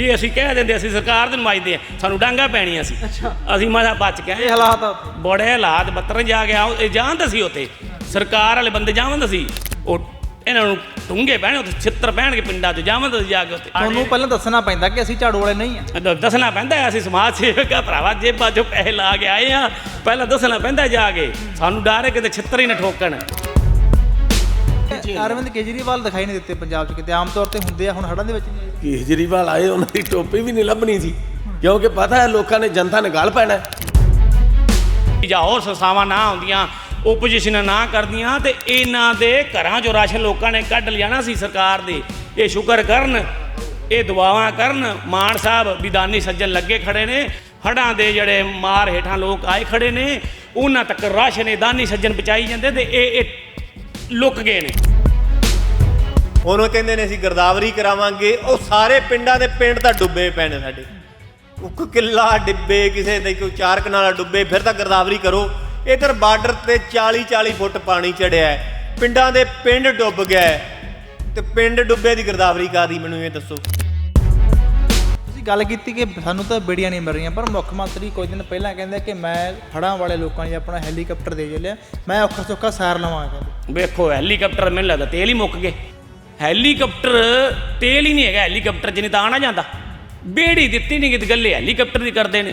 ਜੇ ਅਸੀਂ ਕਹਿ ਦਿੰਦੇ ਅਸੀਂ ਸਰਕਾਰ ਦੇ ਨੁਮਾਇੰਦੇ ਆ ਸਾਨੂੰ ਡਾਂਗਾ ਪੈਣੀਆਂ ਸੀ। ਅਸੀਂ ਮਸਾ ਬਚ ਆਏ। ਇਹ ਹਾਲਾਤ। ਬੜੇ ਹਾਲਾਤ ਬੱਤਰ ਜਾ ਗਿਆ ਇਹ ਜਾਣਦਾ ਸੀ ਉੱਥੇ। ਸਰਕਾਰ ਵਾਲੇ ਬੰਦੇ ਜਾਣਦੇ ਸੀ। ਉਹ ਇਹਨਾਂ ਨੂੰ ਟੁੰਗੇ ਪੈਣੇ ਉੱਥੇ ਛਿੱਤਰ ਪੈਣਗੇ ਪਿੰਡਾਂ 'ਚ ਜਾਣਦੇ ਸੀ ਜਾ ਕੇ ਉੱਥੇ। ਤੁਹਾਨੂੰ ਪਹਿਲਾਂ ਦੱਸਣਾ ਪੈਂਦਾ ਕਿ ਅਸੀਂ ਝਾੜੂ ਵਾਲੇ ਨਹੀਂ ਆ। ਦੱਸਣਾ ਪੈਂਦਾ ਅਸੀਂ ਸਮਾਜ ਸੇਵਕ ਆ ਭਰਾਵਾ ਜੇਬਾਂ 'ਚੋਂ ਪੈਸੇ ਲਾ ਕੇ ਆਏ ਆ। ਪਹਿਲਾਂ ਦੱਸਣਾ ਪੈਂਦਾ ਜਾ ਕੇ। ਸਾਨੂੰ ਡਰ ਹੈ ਕਿਤੇ ਛਿੱਤਰ ਹੀ ਨਾ ਠੋਕਣ। ਅਰਵਿੰਦ ਕੇਜਰੀਵਾਲ ਦਿਖਾਈ ਨਹੀਂ ਦਿੱਤੇ ਪੰਜਾਬ 'ਚ ਕਿਤੇ। ਆਮ ਤੌਰ ਤੇ ਹੁੰਦੇ ਆ ਹੁਣ ਹੜਾਂ ਦੇ ਵਿੱਚ ਨਹੀਂ ਕੇਜਰੀਵਾਲ ਆਏ, ਉਹਨਾਂ ਦੀ ਟੋਪੀ ਵੀ ਨਹੀਂ ਲੱਭਣੀ ਸੀ। ਕਿਉਂਕਿ ਪਤਾ ਹੈ ਲੋਕਾਂ ਨੇ ਜਨਤਾ ਨੇ ਗੱਲ ਪੈਣਾ ਹੈ। ਜਾਂ ਹੋਰ ਸੰਸਥਾਵਾਂ ਨਾ ਹੁੰਦੀਆਂ ਓਪੋਜੀਸ਼ਨ ਨਾ ਕਰਦੀਆਂ ਤੇ ਇਹਨਾਂ ਦੇ ਘਰਾਂ 'ਚੋਂ ਰਾਸ਼ਨ ਲੋਕਾਂ ਨੇ ਕੱਢ ਲਿਆਣਾ ਸੀ ਸਰਕਾਰ ਦੇ। ਇਹ ਸ਼ੁਕਰ ਕਰਨ, ਇਹ ਦੁਆਵਾਂ ਕਰਨ, ਮਾਨ ਸਾਹਿਬ ਵਿਦਾਨੀ ਸੱਜਣ ਲੱਗੇ ਖੜੇ ਨੇ। ਹੜਾਂ ਦੇ ਜਿਹੜੇ ਮਾਰ ਹੇਠਾਂ ਲੋਕ ਆਏ ਖੜੇ ਨੇ, ਉਹਨਾਂ ਤੱਕ ਰਾਸ਼ਨ, ਇਹ ਦਾਨੀ ਸੱਜਣ ਪਹੁੰਚਾਈ ਜਾਂਦੇ ਤੇ ਇਹ ਇਹ ਲੁਕ ਗਏ ਨੇ। ਉਹਨੂੰ ਕਹਿੰਦੇ ਨੇ ਅਸੀਂ ਗਰਦਾਵਰੀ ਕਰਾਵਾਂਗੇ। ਉਹ ਸਾਰੇ ਪਿੰਡਾਂ ਦੇ ਪਿੰਡ ਤਾਂ ਡੁੱਬੇ ਪਏ ਨੇ ਸਾਡੇ। ਇੱਕ ਕਿੱਲਾ ਡਿੱਬੇ ਕਿਸੇ ਦੇ ਕੋਈ ਚਾਰ ਕਨਾਲਾ ਡੁੱਬੇ ਫਿਰ ਤਾਂ ਗਰਦਾਵਰੀ ਕਰੋ। ਇਧਰ ਬਾਰਡਰ ਤੇ 40 40 ਫੁੱਟ ਪਾਣੀ ਚੜਿਆ ਹੈ। ਪਿੰਡਾਂ ਦੇ ਪਿੰਡ ਡੁੱਬ ਗਿਆ ਤੇ ਪਿੰਡ ਡੁੱਬੇ ਦੀ ਗਰਦਾਵਰੀ ਕਾਦੀ ਮੈਨੂੰ ਇਹ ਦੱਸੋ। ਤੁਸੀਂ ਗੱਲ ਕੀਤੀ ਕਿ ਸਾਨੂੰ ਤਾਂ ਬੇੜੀਆਂ ਨਹੀਂ ਮਿਲ ਰਹੀਆਂ ਪਰ ਮੁੱਖ ਮੰਤਰੀ ਕੁਝ ਦਿਨ ਪਹਿਲਾਂ ਕਹਿੰਦੇ ਕਿ ਮੈਂ ਹੜਾਂ ਵਾਲੇ ਲੋਕਾਂ ਨੂੰ ਆਪਣਾ ਹੈਲੀਕਾਪਟਰ ਦੇ ਚੱਲਿਆ। ਮੈਂ ਔਖਾ ਸੌਖਾ ਸਾਰ ਲਵਾਂ ਕਹਿੰਦੇ ਵੇਖੋ ਹੈਲੀਕਾਪਟਰ ਮੈਨੂੰ ਲੱਗਦਾ ਤੇਲ ਹੀ ਮੁੱਕ ਗਏ ਹੈਲੀਕਾਪਟਰ ਤੇਲ ਹੀ ਨਹੀਂ ਹੈਗਾ, ਹੈਲੀਕਾਪਟਰ 'ਚ ਨਹੀਂ ਤਾਂ ਆਣਾ ਜਾਂਦਾ। ਬੇੜੀ ਦਿੱਤੀ ਨਹੀਂ ਕਿਤੇ ਗੱਲੇ, ਹੈਲੀਕਾਪਟਰ ਦੀ ਕਰਦੇ ਨੇ।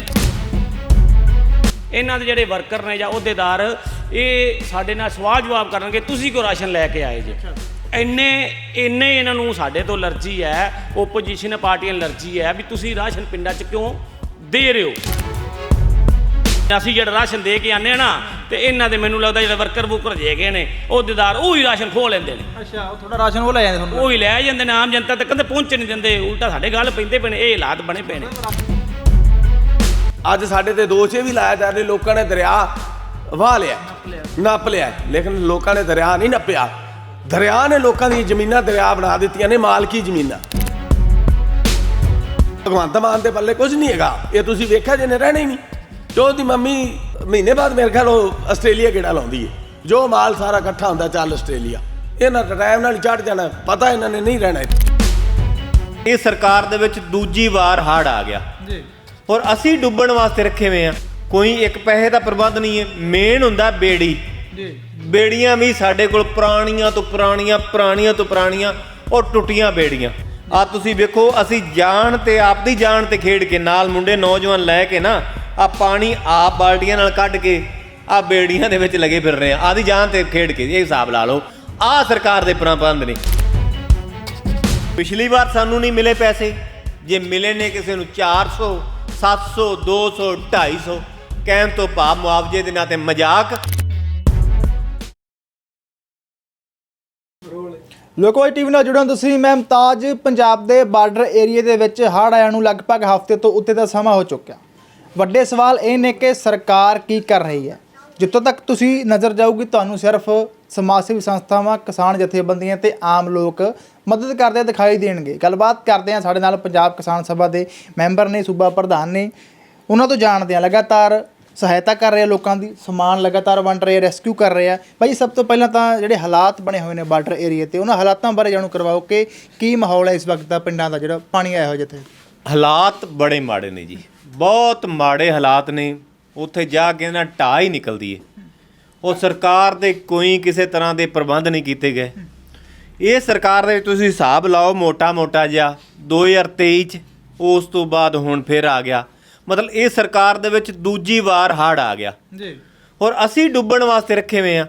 ਇਹਨਾਂ ਦੇ ਜਿਹੜੇ ਵਰਕਰ ਨੇ ਜਾਂ ਅਹੁਦੇਦਾਰ, ਇਹ ਸਾਡੇ ਨਾਲ ਸਵਾਲ ਜਵਾਬ ਕਰਨਗੇ, ਤੁਸੀਂ ਕਿਉਂ ਰਾਸ਼ਨ ਲੈ ਕੇ ਆਏ ਜੇ? ਇੰਨੇ ਇੰਨੇ ਇਹਨਾਂ ਨੂੰ ਸਾਡੇ ਤੋਂ ਅਲਰਜੀ ਹੈ ਓਪੋਜੀਸ਼ਨ ਪਾਰਟੀਆਂ ਨੂੰ ਅਲਰਜੀ ਹੈ ਵੀ ਤੁਸੀਂ ਰਾਸ਼ਨ ਪਿੰਡਾਂ 'ਚ ਕਿਉਂ ਦੇ ਰਹੇ ਹੋ? ਅਸੀਂ ਜਿਹੜਾ ਰਾਸ਼ਨ ਦੇ ਕੇ ਆਨੇ ਆ ਨਾ ਤੇ ਇਹਨਾਂ ਦੇ ਮੈਨੂੰ ਲੱਗਦਾ ਜਿਹੜੇ ਵਰਕਰ ਬੁਕਰ ਜੇਗੇ ਨੇ ਅਹੁਦੇਦਾਰ ਉਹ ਹੀ ਰਾਸ਼ਨ ਖੋ ਲੈਂਦੇ ਨੇ। ਅੱਛਾ ਉਹ ਥੋੜਾ ਰਾਸ਼ਨ ਉਹ ਲੈ ਜਾਂਦੇ ਤੁਹਾਨੂੰ? ਉਹ ਹੀ ਲੈ ਜਾਂਦੇ ਨੇ ਆਮ ਜਨਤਾ ਤੱਕ ਕਦੇ ਪਹੁੰਚ ਨਹੀਂ ਦਿੰਦੇ ਉਲਟਾ ਸਾਡੇ ਗੱਲ ਪੈਂਦੇ ਪਏ ਨੇ ਇਹ ਹਾਲਾਤ ਬਣੇ ਪਏ ਨੇ। ਅੱਜ ਸਾਡੇ ਤੇ ਦੋਸ਼ ਇਹ ਵੀ ਲਾਇਆ ਜਾ ਰਿਹਾ ਲੋਕਾਂ ਨੇ ਦਰਿਆ ਵਾਹ ਲਿਆ ਨੱਪ ਲਿਆ। ਲੇਕਿਨ ਲੋਕਾਂ ਨੇ ਦਰਿਆ ਨਹੀਂ ਨੱਪਿਆ। ਦਰਿਆ ਨੇ ਲੋਕਾਂ ਦੀਆਂ ਜ਼ਮੀਨਾਂ ਦਰਿਆ ਬਣਾ ਦਿੱਤੀਆਂ ਨੇ ਮਾਲਕੀ ਜ਼ਮੀਨਾਂ। ਭਗਵੰਤ ਮਾਨ ਦੇ ਪੱਲੇ ਕੁਝ ਨਹੀਂ ਹੈਗਾ। ਇਹ ਤੁਸੀਂ ਵੇਖਿਆ ਜਿਹਨੇ ਰਹਿਣਾ ਹੀ ਨਹੀਂ। ਤੇ ਉਹਦੀ ਮੰਮੀ ਮਹੀਨੇ ਬਾਅਦ ਮੇਰੇ ਖਿਆਲ ਉਹ ਆਸਟ੍ਰੇਲੀਆ ਕਿਹੜਾ ਲਾਉਂਦੀ ਹੈ ਜੋ ਮਾਲ ਸਾਰਾ ਇਕੱਠਾ ਹੁੰਦਾ ਚੱਲ ਆਸਟ੍ਰੇਲੀਆ। ਇਹਨਾਂ ਦਾ ਟਾਈਮ ਨਾਲ ਚੜ ਜਾਣਾ ਪਤਾ ਇਹਨਾਂ ਨੇ ਨਹੀਂ ਰਹਿਣਾ ਇੱਥੇ। ਇਹ ਸਰਕਾਰ ਦੇ ਵਿੱਚ ਦੂਜੀ ਵਾਰ ਹੜ ਆ ਗਿਆ। ਜੀ। ਔਰ ਅਸੀਂ ਡੁੱਬਣ ਵਾਸਤੇ ਰੱਖੇ ਹੋਏ ਆ। ਕੋਈ ਇੱਕ ਪੈਸੇ ਦਾ ਪ੍ਰਬੰਧ ਨਹੀਂ ਹੈ ਮੇਨ ਹੁੰਦਾ ਬੇੜੀ। ਜੀ। ਬੇੜੀਆਂ ਵੀ ਸਾਡੇ ਕੋਲ ਪੁਰਾਣੀਆਂ ਤੋਂ ਪੁਰਾਣੀਆਂ ਪੁਰਾਣੀਆਂ ਤੋਂ ਪੁਰਾਣੀਆਂ ਔਰ ਟੁੱਟੀਆਂ ਬੇੜੀਆਂ। ਆ ਤੁਸੀਂ ਵੇਖੋ ਅਸੀਂ ਜਾਣ ਤੇ ਆਪਦੀ ਜਾਨ ਤੇ ਖੇਡ ਕੇ ਨਾਲ ਮੁੰਡੇ ਨੌਜਵਾਨ ਲੈ ਕੇ ਨਾ ਆ ਪਾਣੀ ਆਪ ਬਾਲਟੀਆਂ ਨਾਲ ਕੱਢ ਕੇ ਆ ਬੇੜੀਆਂ ਦੇ ਵਿੱਚ ਲੱਗੇ ਫਿਰ ਰਹੇ ਆ। ਆਦੀ ਜਾਨ ਤੇ ਖੇਡ ਕੇ, ਇਹ ਹਿਸਾਬ ਲਾ ਲਓ। ਆ ਸਰਕਾਰ ਦੇ ਪ੍ਰਬੰਧ ਨੇ। ਪਿਛਲੀ ਵਾਰ ਸਾਨੂੰ ਨਹੀਂ ਮਿਲੇ ਪੈਸੇ। ਜੇ ਮਿਲੇ ਨੇ ਕਿਸੇ ਨੂੰ 400 700 200 250 ਕਹਿਣ ਤੋਂ ਭਾਵ ਮੁਆਵਜ਼ੇ ਦੇ ਨਾਂ ਤੇ ਮਜ਼ਾਕ। ਲੋਕੋ ਆਈ ਟੀਵੀ ਨਾਲ ਜੁੜੋ ਤੁਸੀਂ, ਮੈਂ ਮੁਮਤਾਜ, ਪੰਜਾਬ ਦੇ ਬਾਰਡਰ ਏਰੀਆ ਦੇ ਵਿੱਚ ਹੜ੍ਹ ਆਇਆਂ ਨੂੰ ਲਗਭਗ ਹਫ਼ਤੇ ਤੋਂ ਉੱਤੇ ਦਾ ਸਮਾਂ ਹੋ ਚੁੱਕਿਆ। ਵੱਡੇ ਸਵਾਲ ਇਹ ਨੇ ਕਿ ਸਰਕਾਰ ਕੀ ਕਰ ਰਹੀ ਹੈ? ਜਿੱਥੋਂ ਤੱਕ ਤੁਸੀਂ ਨਜ਼ਰ ਜਾਊਗੀ, ਤੁਹਾਨੂੰ ਸਿਰਫ ਸਮਾਜ ਸੇਵੀ ਸੰਸਥਾਵਾਂ, ਕਿਸਾਨ ਜਥੇਬੰਦੀਆਂ ਤੇ ਆਮ ਲੋਕ ਮਦਦ ਕਰਦੇ ਦਿਖਾਈ ਦੇਣਗੇ। ਗੱਲਬਾਤ ਕਰਦੇ ਆ ਸਾਡੇ ਨਾਲ ਪੰਜਾਬ ਕਿਸਾਨ ਸਭਾ ਦੇ ਮੈਂਬਰ ਨੇ, ਸੂਬਾ ਪ੍ਰਧਾਨ ਨੇ। ਉਹਨਾਂ ਤੋਂ ਜਾਣਦੇ ਆ ਲਗਾਤਾਰ ਸਹਾਇਤਾ ਕਰ ਰਹੇ ਆ ਲੋਕਾਂ ਦੀ, ਸਮਾਨ ਲਗਾਤਾਰ ਵੰਡ ਰਹੇ ਆ, ਰੈਸਕਿਊ ਕਰ ਰਹੇ ਆ। ਭਾਈ ਸਭ ਤੋਂ ਪਹਿਲਾਂ ਤਾਂ ਜਿਹੜੇ ਹਾਲਾਤ ਬਣੇ ਹੋਏ ਨੇ ਬਾਰਡਰ ਏਰੀਆ ਤੇ, ਉਹਨਾਂ ਹਾਲਾਤਾਂ ਬਾਰੇ ਜਾਣੂ ਕਰਵਾਓ ਕਿ ਕੀ ਮਾਹੌਲ ਹੈ ਇਸ ਵਕਤ ਦਾ ਪਿੰਡਾਂ ਦਾ ਜਿਹੜਾ ਪਾਣੀ ਆਇਆ ਹੋਇਆ ਜਿੱਥੇ? ਹਾਲਾਤ ਬੜੇ ਮਾੜੇ ਨੇ ਜੀ। ਬਹੁਤ ਮਾੜੇ ਹਾਲਾਤ ਨੇ। ਉੱਥੇ ਜਾ ਕੇ ਨਾ ਢਾਹ ਹੀ ਨਿਕਲਦੀ ਏ। ਉਹ ਸਰਕਾਰ ਦੇ ਕੋਈ ਕਿਸੇ ਤਰ੍ਹਾਂ ਦੇ ਪ੍ਰਬੰਧ ਨਹੀਂ ਕੀਤੇ ਗਏ। ਇਹ ਸਰਕਾਰ ਦੇ ਤੁਸੀਂ ਹਿਸਾਬ ਲਾਓ ਮੋਟਾ ਮੋਟਾ ਜਿਹਾ 2023 ਚ ਉਸ ਤੋਂ ਬਾਅਦ ਹੁਣ ਫਿਰ ਆ ਗਿਆ। ਮਤਲਬ ਇਹ ਸਰਕਾਰ ਦੇ ਵਿੱਚ ਦੂਜੀ ਵਾਰ ਹੜ ਆ ਗਿਆ। ਜੀ। ਔਰ ਅਸੀਂ ਡੁੱਬਣ ਵਾਸਤੇ ਰੱਖੇ ਹੋਏ ਆ।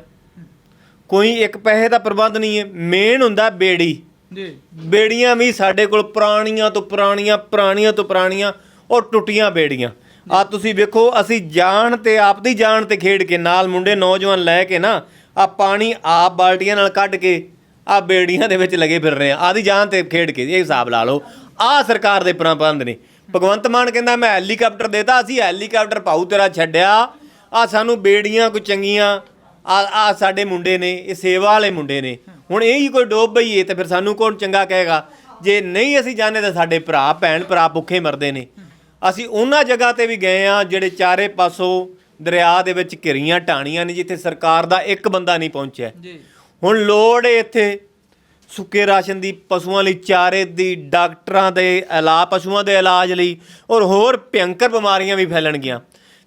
ਕੋਈ ਇੱਕ ਪੈਸੇ ਦਾ ਪ੍ਰਬੰਧ ਨਹੀਂ ਹੈ ਮੇਨ ਹੁੰਦਾ ਬੇੜੀ। ਜੀ। ਬੇੜੀਆਂ ਵੀ ਸਾਡੇ ਕੋਲ ਪੁਰਾਣੀਆਂ ਤੋਂ ਪੁਰਾਣੀਆਂ ਪੁਰਾਣੀਆਂ ਤੋਂ ਪੁਰਾਣੀਆਂ। ਉਹ ਟੁੱਟੀਆਂ ਬੇੜੀਆਂ। ਆ ਤੁਸੀਂ ਵੇਖੋ, ਅਸੀਂ ਜਾਣ ਤੇ ਆਪਦੀ ਜਾਨ ਤੇ ਖੇਡ ਕੇ ਨਾਲ ਮੁੰਡੇ, ਨੌਜਵਾਨ ਲੈ ਕੇ ਨਾ ਆ ਪਾਣੀ ਆਪ ਬਾਲਟੀਆਂ ਨਾਲ ਕੱਢ ਕੇ ਆ ਬੇੜੀਆਂ ਦੇ ਵਿੱਚ ਲੱਗੇ ਫਿਰ ਰਹੇ ਆ। ਆਦੀ ਜਾਨ ਤੇ ਖੇਡ ਕੇ, ਇਹ ਹਿਸਾਬ ਲਾ ਲਓ। ਆ ਸਰਕਾਰ ਦੇ ਪ੍ਰਬੰਧ ਨੇ। ਭਗਵੰਤ ਮਾਨ ਕਹਿੰਦਾ, ਮੈਂ ਹੈਲੀਕਾਪਟਰ ਦੇਤਾ, ਅਸੀਂ ਹੈਲੀਕਾਪਟਰ ਪਾਉ ਤੇਰਾ ਛੱਡਿਆ। ਆ ਸਾਨੂੰ ਬੇੜੀਆਂ ਕੋਈ ਚੰਗੀਆਂ ਆ ਆ ਸਾਡੇ ਮੁੰਡੇ ਨੇ, ਇਹ ਸੇਵਾ ਵਾਲੇ ਮੁੰਡੇ ਨੇ। ਹੁਣ ਇਹ ਹੀ ਕੋਈ ਡੋਬ ਬਈਏ ਤੇ ਫਿਰ ਸਾਨੂੰ ਕੌਣ ਚੰਗਾ ਕਹੇਗਾ? ਜੇ ਨਹੀਂ ਅਸੀਂ ਜਾਣੇ ਤਾਂ ਸਾਡੇ ਭਰਾ, ਭੈਣ ਭਰਾ ਭੁੱਖੇ ਮਰਦੇ ਨੇ। ਅਸੀਂ ਉਹਨਾਂ ਜਗ੍ਹਾ ਤੇ ਵੀ ਗਏ ਆ ਜਿਹੜੇ ਚਾਰੇ ਪਾਸੋਂ ਦਰਿਆ ਦੇ ਵਿੱਚ ਘਿਰੀਆਂ ਟਾਣੀਆਂ ਨੇ ਜਿੱਥੇ ਸਰਕਾਰ ਦਾ ਇੱਕ ਬੰਦਾ ਨਹੀਂ ਪਹੁੰਚਿਆ। ਜੀ। ਹੁਣ ਲੋੜ ਏ ਇੱਥੇ ਸੁੱਕੇ ਰਾਸ਼ਨ ਦੀ ਪਸ਼ੂਆਂ ਲਈ ਚਾਰੇ ਦੀ ਡਾਕਟਰਾਂ ਦੇ ਇਲਾਜ ਪਸ਼ੂਆਂ ਦੇ ਇਲਾਜ ਲਈ ਔਰ ਹੋਰ ਭਿਅੰਕਰ ਬਿਮਾਰੀਆਂ ਵੀ ਫੈਲਣਗੀਆਂ।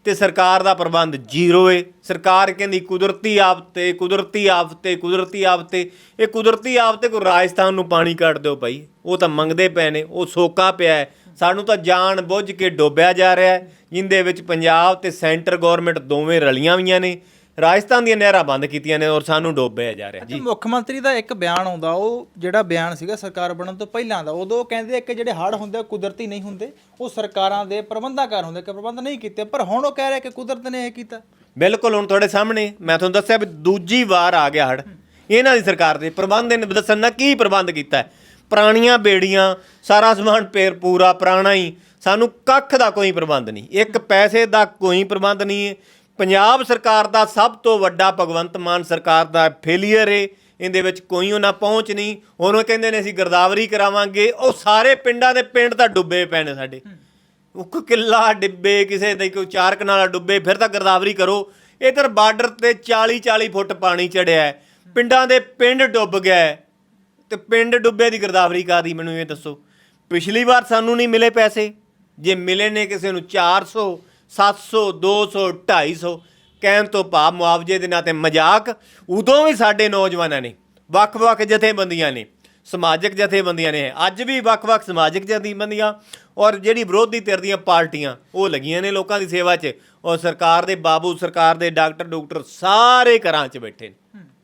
ਤੇ ਸਰਕਾਰ ਦਾ ਪ੍ਰਬੰਧ ਜ਼ੀਰੋ ਏ। ਸਰਕਾਰ ਕਹਿੰਦੀ ਕੁਦਰਤੀ ਆਫਤੇ ਕੁਦਰਤੀ ਆਫਤੇ ਕੁਦਰਤੀ ਆਫਤੇ। ਇਹ ਕੁਦਰਤੀ ਆਫਤੇ ਕੋਈ ਰਾਜਸਥਾਨ ਨੂੰ ਪਾਣੀ ਕੱਢ ਦਿਓ ਭਾਈ। ਉਹ ਤਾਂ ਮੰਗਦੇ ਪਏ ਨੇ, ਉਹ ਸੋਕਾ ਪਿਆ ਸਾਨੂੰ ਤਾਂ ਜਾਣ ਬੁੱਝ ਕੇ ਡੋਬਿਆ ਜਾ ਰਿਹਾ ਹੈ, ਜਿੰਦੇ ਵਿੱਚ ਪੰਜਾਬ ਤੇ ਸੈਂਟਰ ਗਵਰਨਮੈਂਟ ਦੋਵੇਂ ਰਲੀਆਂ ਹੋਈਆਂ ਨੇ। ਰਾਜਸਥਾਨ ਦੀਆਂ ਨਹਿਰਾਂ ਬੰਦ ਕੀਤੀਆਂ ਨੇ ਔਰ ਸਾਨੂੰ ਡੋਬਿਆ ਜਾ ਰਿਹਾ। ਜੀ ਮੁੱਖ ਮੰਤਰੀ ਦਾ ਇੱਕ ਬਿਆਨ ਆਉਂਦਾ ਉਹ ਜਿਹੜਾ ਬਿਆਨ ਸੀਗਾ ਸਰਕਾਰ ਬਣਨ ਤੋਂ ਪਹਿਲਾਂ ਦਾ ਉਦੋਂ ਕਹਿੰਦੇ ਕਿ ਜਿਹੜੇ ਹੜ੍ਹ ਹੁੰਦੇ ਆ ਕੁਦਰਤੀ ਨਹੀਂ ਹੁੰਦੇ ਉਹ ਸਰਕਾਰਾਂ ਦੇ ਪ੍ਰਬੰਧਾਕਾਰ ਹੁੰਦੇ ਕਿ ਪ੍ਰਬੰਧ ਨਹੀਂ ਕੀਤੇ ਪਰ ਹੁਣ ਉਹ ਕਹਿ ਰਿਹਾ ਕਿ ਕੁਦਰਤ ਨੇ ਇਹ ਕੀਤਾ। ਬਿਲਕੁਲ ਹੁਣ ਤੁਹਾਡੇ ਸਾਹਮਣੇ ਮੈਂ ਤੁਹਾਨੂੰ ਦੱਸਿਆ ਵੀ ਦੂਜੀ ਵਾਰ ਆ ਗਿਆ ਹੜ ਇਹਨਾਂ ਦੀ ਸਰਕਾਰ ਦੇ ਪ੍ਰਬੰਧ ਨੇ ਦੱਸਣ ਨਾ ਕੀ ਪ੍ਰਬੰਧ ਕੀਤਾ। ਪੁਰਾਣੀਆਂ ਬੇੜੀਆਂ ਸਾਰਾ ਸਮਾਨ ਪੇਰ ਪੂਰਾ ਪੁਰਾਣਾ ਹੀ ਸਾਨੂੰ ਕੱਖ ਦਾ ਕੋਈ ਪ੍ਰਬੰਧ ਨਹੀਂ। ਇੱਕ ਪੈਸੇ ਦਾ ਕੋਈ ਪ੍ਰਬੰਧ ਨਹੀਂ ਪੰਜਾਬ ਸਰਕਾਰ ਦਾ ਸਭ ਤੋਂ ਵੱਡਾ ਭਗਵੰਤ ਮਾਨ ਸਰਕਾਰ ਦਾ ਫੇਲੀਅਰ ਏ। ਇਹਦੇ ਵਿੱਚ ਕੋਈ ਉਹਨਾਂ ਪਹੁੰਚ ਨਹੀਂ। ਹੁਣ ਉਹ ਕਹਿੰਦੇ ਨੇ ਅਸੀਂ ਗਰਦਾਵਰੀ ਕਰਾਵਾਂਗੇ। ਉਹ ਸਾਰੇ ਪਿੰਡਾਂ ਦੇ ਪਿੰਡ ਤਾਂ ਡੁੱਬੇ ਪਏ ਨੇ ਸਾਡੇ। ਉਹ ਕਿੱਲਾ ਡਿੱਬੇ, ਕਿਸੇ ਦੇ ਕੋਈ ਚਾਰ ਕਨਾਲਾ ਡੁੱਬੇ, ਫਿਰ ਤਾਂ ਗਰਦਾਵਰੀ ਕਰੋ। ਇਧਰ ਬਾਰਡਰ ਤੇ 40 40 ਫੁੱਟ ਪਾਣੀ ਚੜਿਆ ਪਿੰਡਾਂ ਦੇ ਪਿੰਡ ਡੁੱਬ ਗਿਆ ਹੈ। ਤੇ ਪਿੰਡ ਡੁੱਬੇ ਦੀ ਗਰਦਾਵਰੀ ਕਾਦੀ ਮੈਨੂੰ ਇਹ ਦੱਸੋ। ਪਿਛਲੀ ਵਾਰ ਸਾਨੂੰ ਨਹੀਂ ਮਿਲੇ ਪੈਸੇ। ਜੇ ਮਿਲੇ ਨੇ ਕਿਸੇ ਨੂੰ 400 700 200 250 ਕਹਿਣ ਤੋਂ ਭਾਵ ਮੁਆਵਜ਼ੇ ਦੇ ਨਾਂ ਤੇ ਮਜ਼ਾਕ ਉਦੋਂ ਵੀ ਸਾਡੇ ਨੌਜਵਾਨਾਂ ਨੇ, ਵੱਖ-ਵੱਖ ਜਥੇਬੰਦੀਆਂ ਨੇ, ਸਮਾਜਿਕ ਜਥੇਬੰਦੀਆਂ ਨੇ। ਅੱਜ ਵੀ ਵੱਖ-ਵੱਖ ਸਮਾਜਿਕ ਜਥੇਬੰਦੀਆਂ ਔਰ ਜਿਹੜੀ ਵਿਰੋਧੀ ਧਿਰ ਦੀਆਂ ਪਾਰਟੀਆਂ, ਉਹ ਲੱਗੀਆਂ ਨੇ ਲੋਕਾਂ ਦੀ ਸੇਵਾ 'ਚ ਔਰ ਸਰਕਾਰ ਦੇ ਬਾਬੂ, ਸਰਕਾਰ ਦੇ ਡਾਕਟਰ ਡਾਕਟਰ ਸਾਰੇ ਘਰਾਂ 'ਚ ਬੈਠੇ ਨੇ।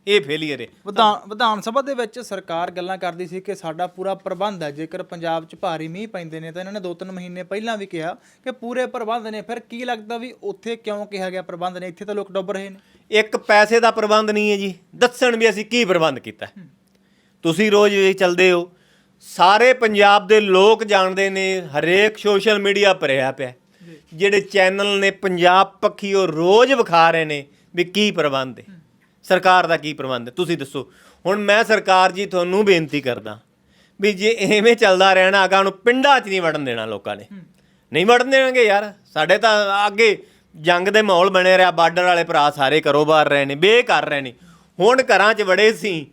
ਇਹ ਫੇਲੀਅਰ ਹੈ। ਵਿਧਾਨ ਵਿਧਾਨ ਸਭਾ ਦੇ ਵਿੱਚ ਸਰਕਾਰ ਗੱਲਾਂ ਕਰਦੀ ਸੀ ਕਿ ਸਾਡਾ ਪੂਰਾ ਪ੍ਰਬੰਧ ਹੈ। ਜੇਕਰ ਪੰਜਾਬ 'ਚ ਭਾਰੀ ਮੀਂਹ ਪੈਂਦੇ ਨੇ ਤਾਂ ਇਹਨਾਂ ਨੇ ਦੋ ਤਿੰਨ ਮਹੀਨੇ ਪਹਿਲਾਂ ਵੀ ਕਿਹਾ ਕਿ ਪੂਰੇ ਪ੍ਰਬੰਧ ਨੇ। ਫਿਰ ਕੀ ਲੱਗਦਾ ਵੀ ਉੱਥੇ ਕਿਉਂ ਕਿਹਾ ਗਿਆ ਪ੍ਰਬੰਧ ਨੇ? ਇੱਥੇ ਤਾਂ ਲੋਕ ਡੁੱਬ ਰਹੇ ਨੇ। ਇੱਕ ਪੈਸੇ ਦਾ ਪ੍ਰਬੰਧ ਨਹੀਂ ਹੈ ਜੀ। ਦੱਸਣ ਵੀ ਅਸੀਂ ਕੀ ਪ੍ਰਬੰਧ ਕੀਤਾ। ਤੁਸੀਂ ਰੋਜ਼ ਇਹ ਚੱਲਦੇ ਹੋ। ਸਾਰੇ ਪੰਜਾਬ ਦੇ ਲੋਕ ਜਾਣਦੇ ਨੇ ਹਰੇਕ ਸੋਸ਼ਲ ਮੀਡੀਆ ਭਰਿਆ ਪਿਆ। ਜਿਹੜੇ ਚੈਨਲ ਨੇ ਪੰਜਾਬ ਪੱਖੀ ਉਹ ਰੋਜ਼ ਵਿਖਾ ਰਹੇ ਨੇ ਵੀ ਕੀ ਪ੍ਰਬੰਧ ਹੈ। ਸਰਕਾਰ ਦਾ ਕੀ ਪ੍ਰਬੰਧ ਹੈ? ਤੁਸੀਂ ਦੱਸੋ। ਹੁਣ ਮੈਂ ਸਰਕਾਰ ਜੀ ਤੁਹਾਨੂੰ ਬੇਨਤੀ ਕਰਦਾ ਵੀ ਜੇ ਐਵੇਂ ਚੱਲਦਾ ਰਹਿਣਾ ਅਗਾ ਨੂੰ ਪਿੰਡਾਂ 'ਚ ਨਹੀਂ ਵੜਨ ਦੇਣਾ ਲੋਕਾਂ ਨੇ। ਨਹੀਂ ਵੜਨ ਦੇਣਗੇ ਯਾਰ। ਸਾਡੇ ਤਾਂ ਅੱਗੇ ਜੰਗ ਦੇ ਮਾਹੌਲ ਬਣੇ ਰਿਹਾ ਬਾਰਡਰ ਵਾਲੇ ਭਰਾ ਸਾਰੇ ਘਰੋਂ ਬਾਹਰ ਰਹੇ ਨੇ ਬੇ ਕਰ ਰਹੇ ਨੇ। ਹੁਣ ਘਰਾਂ 'ਚ ਵੜੇ ਸੀ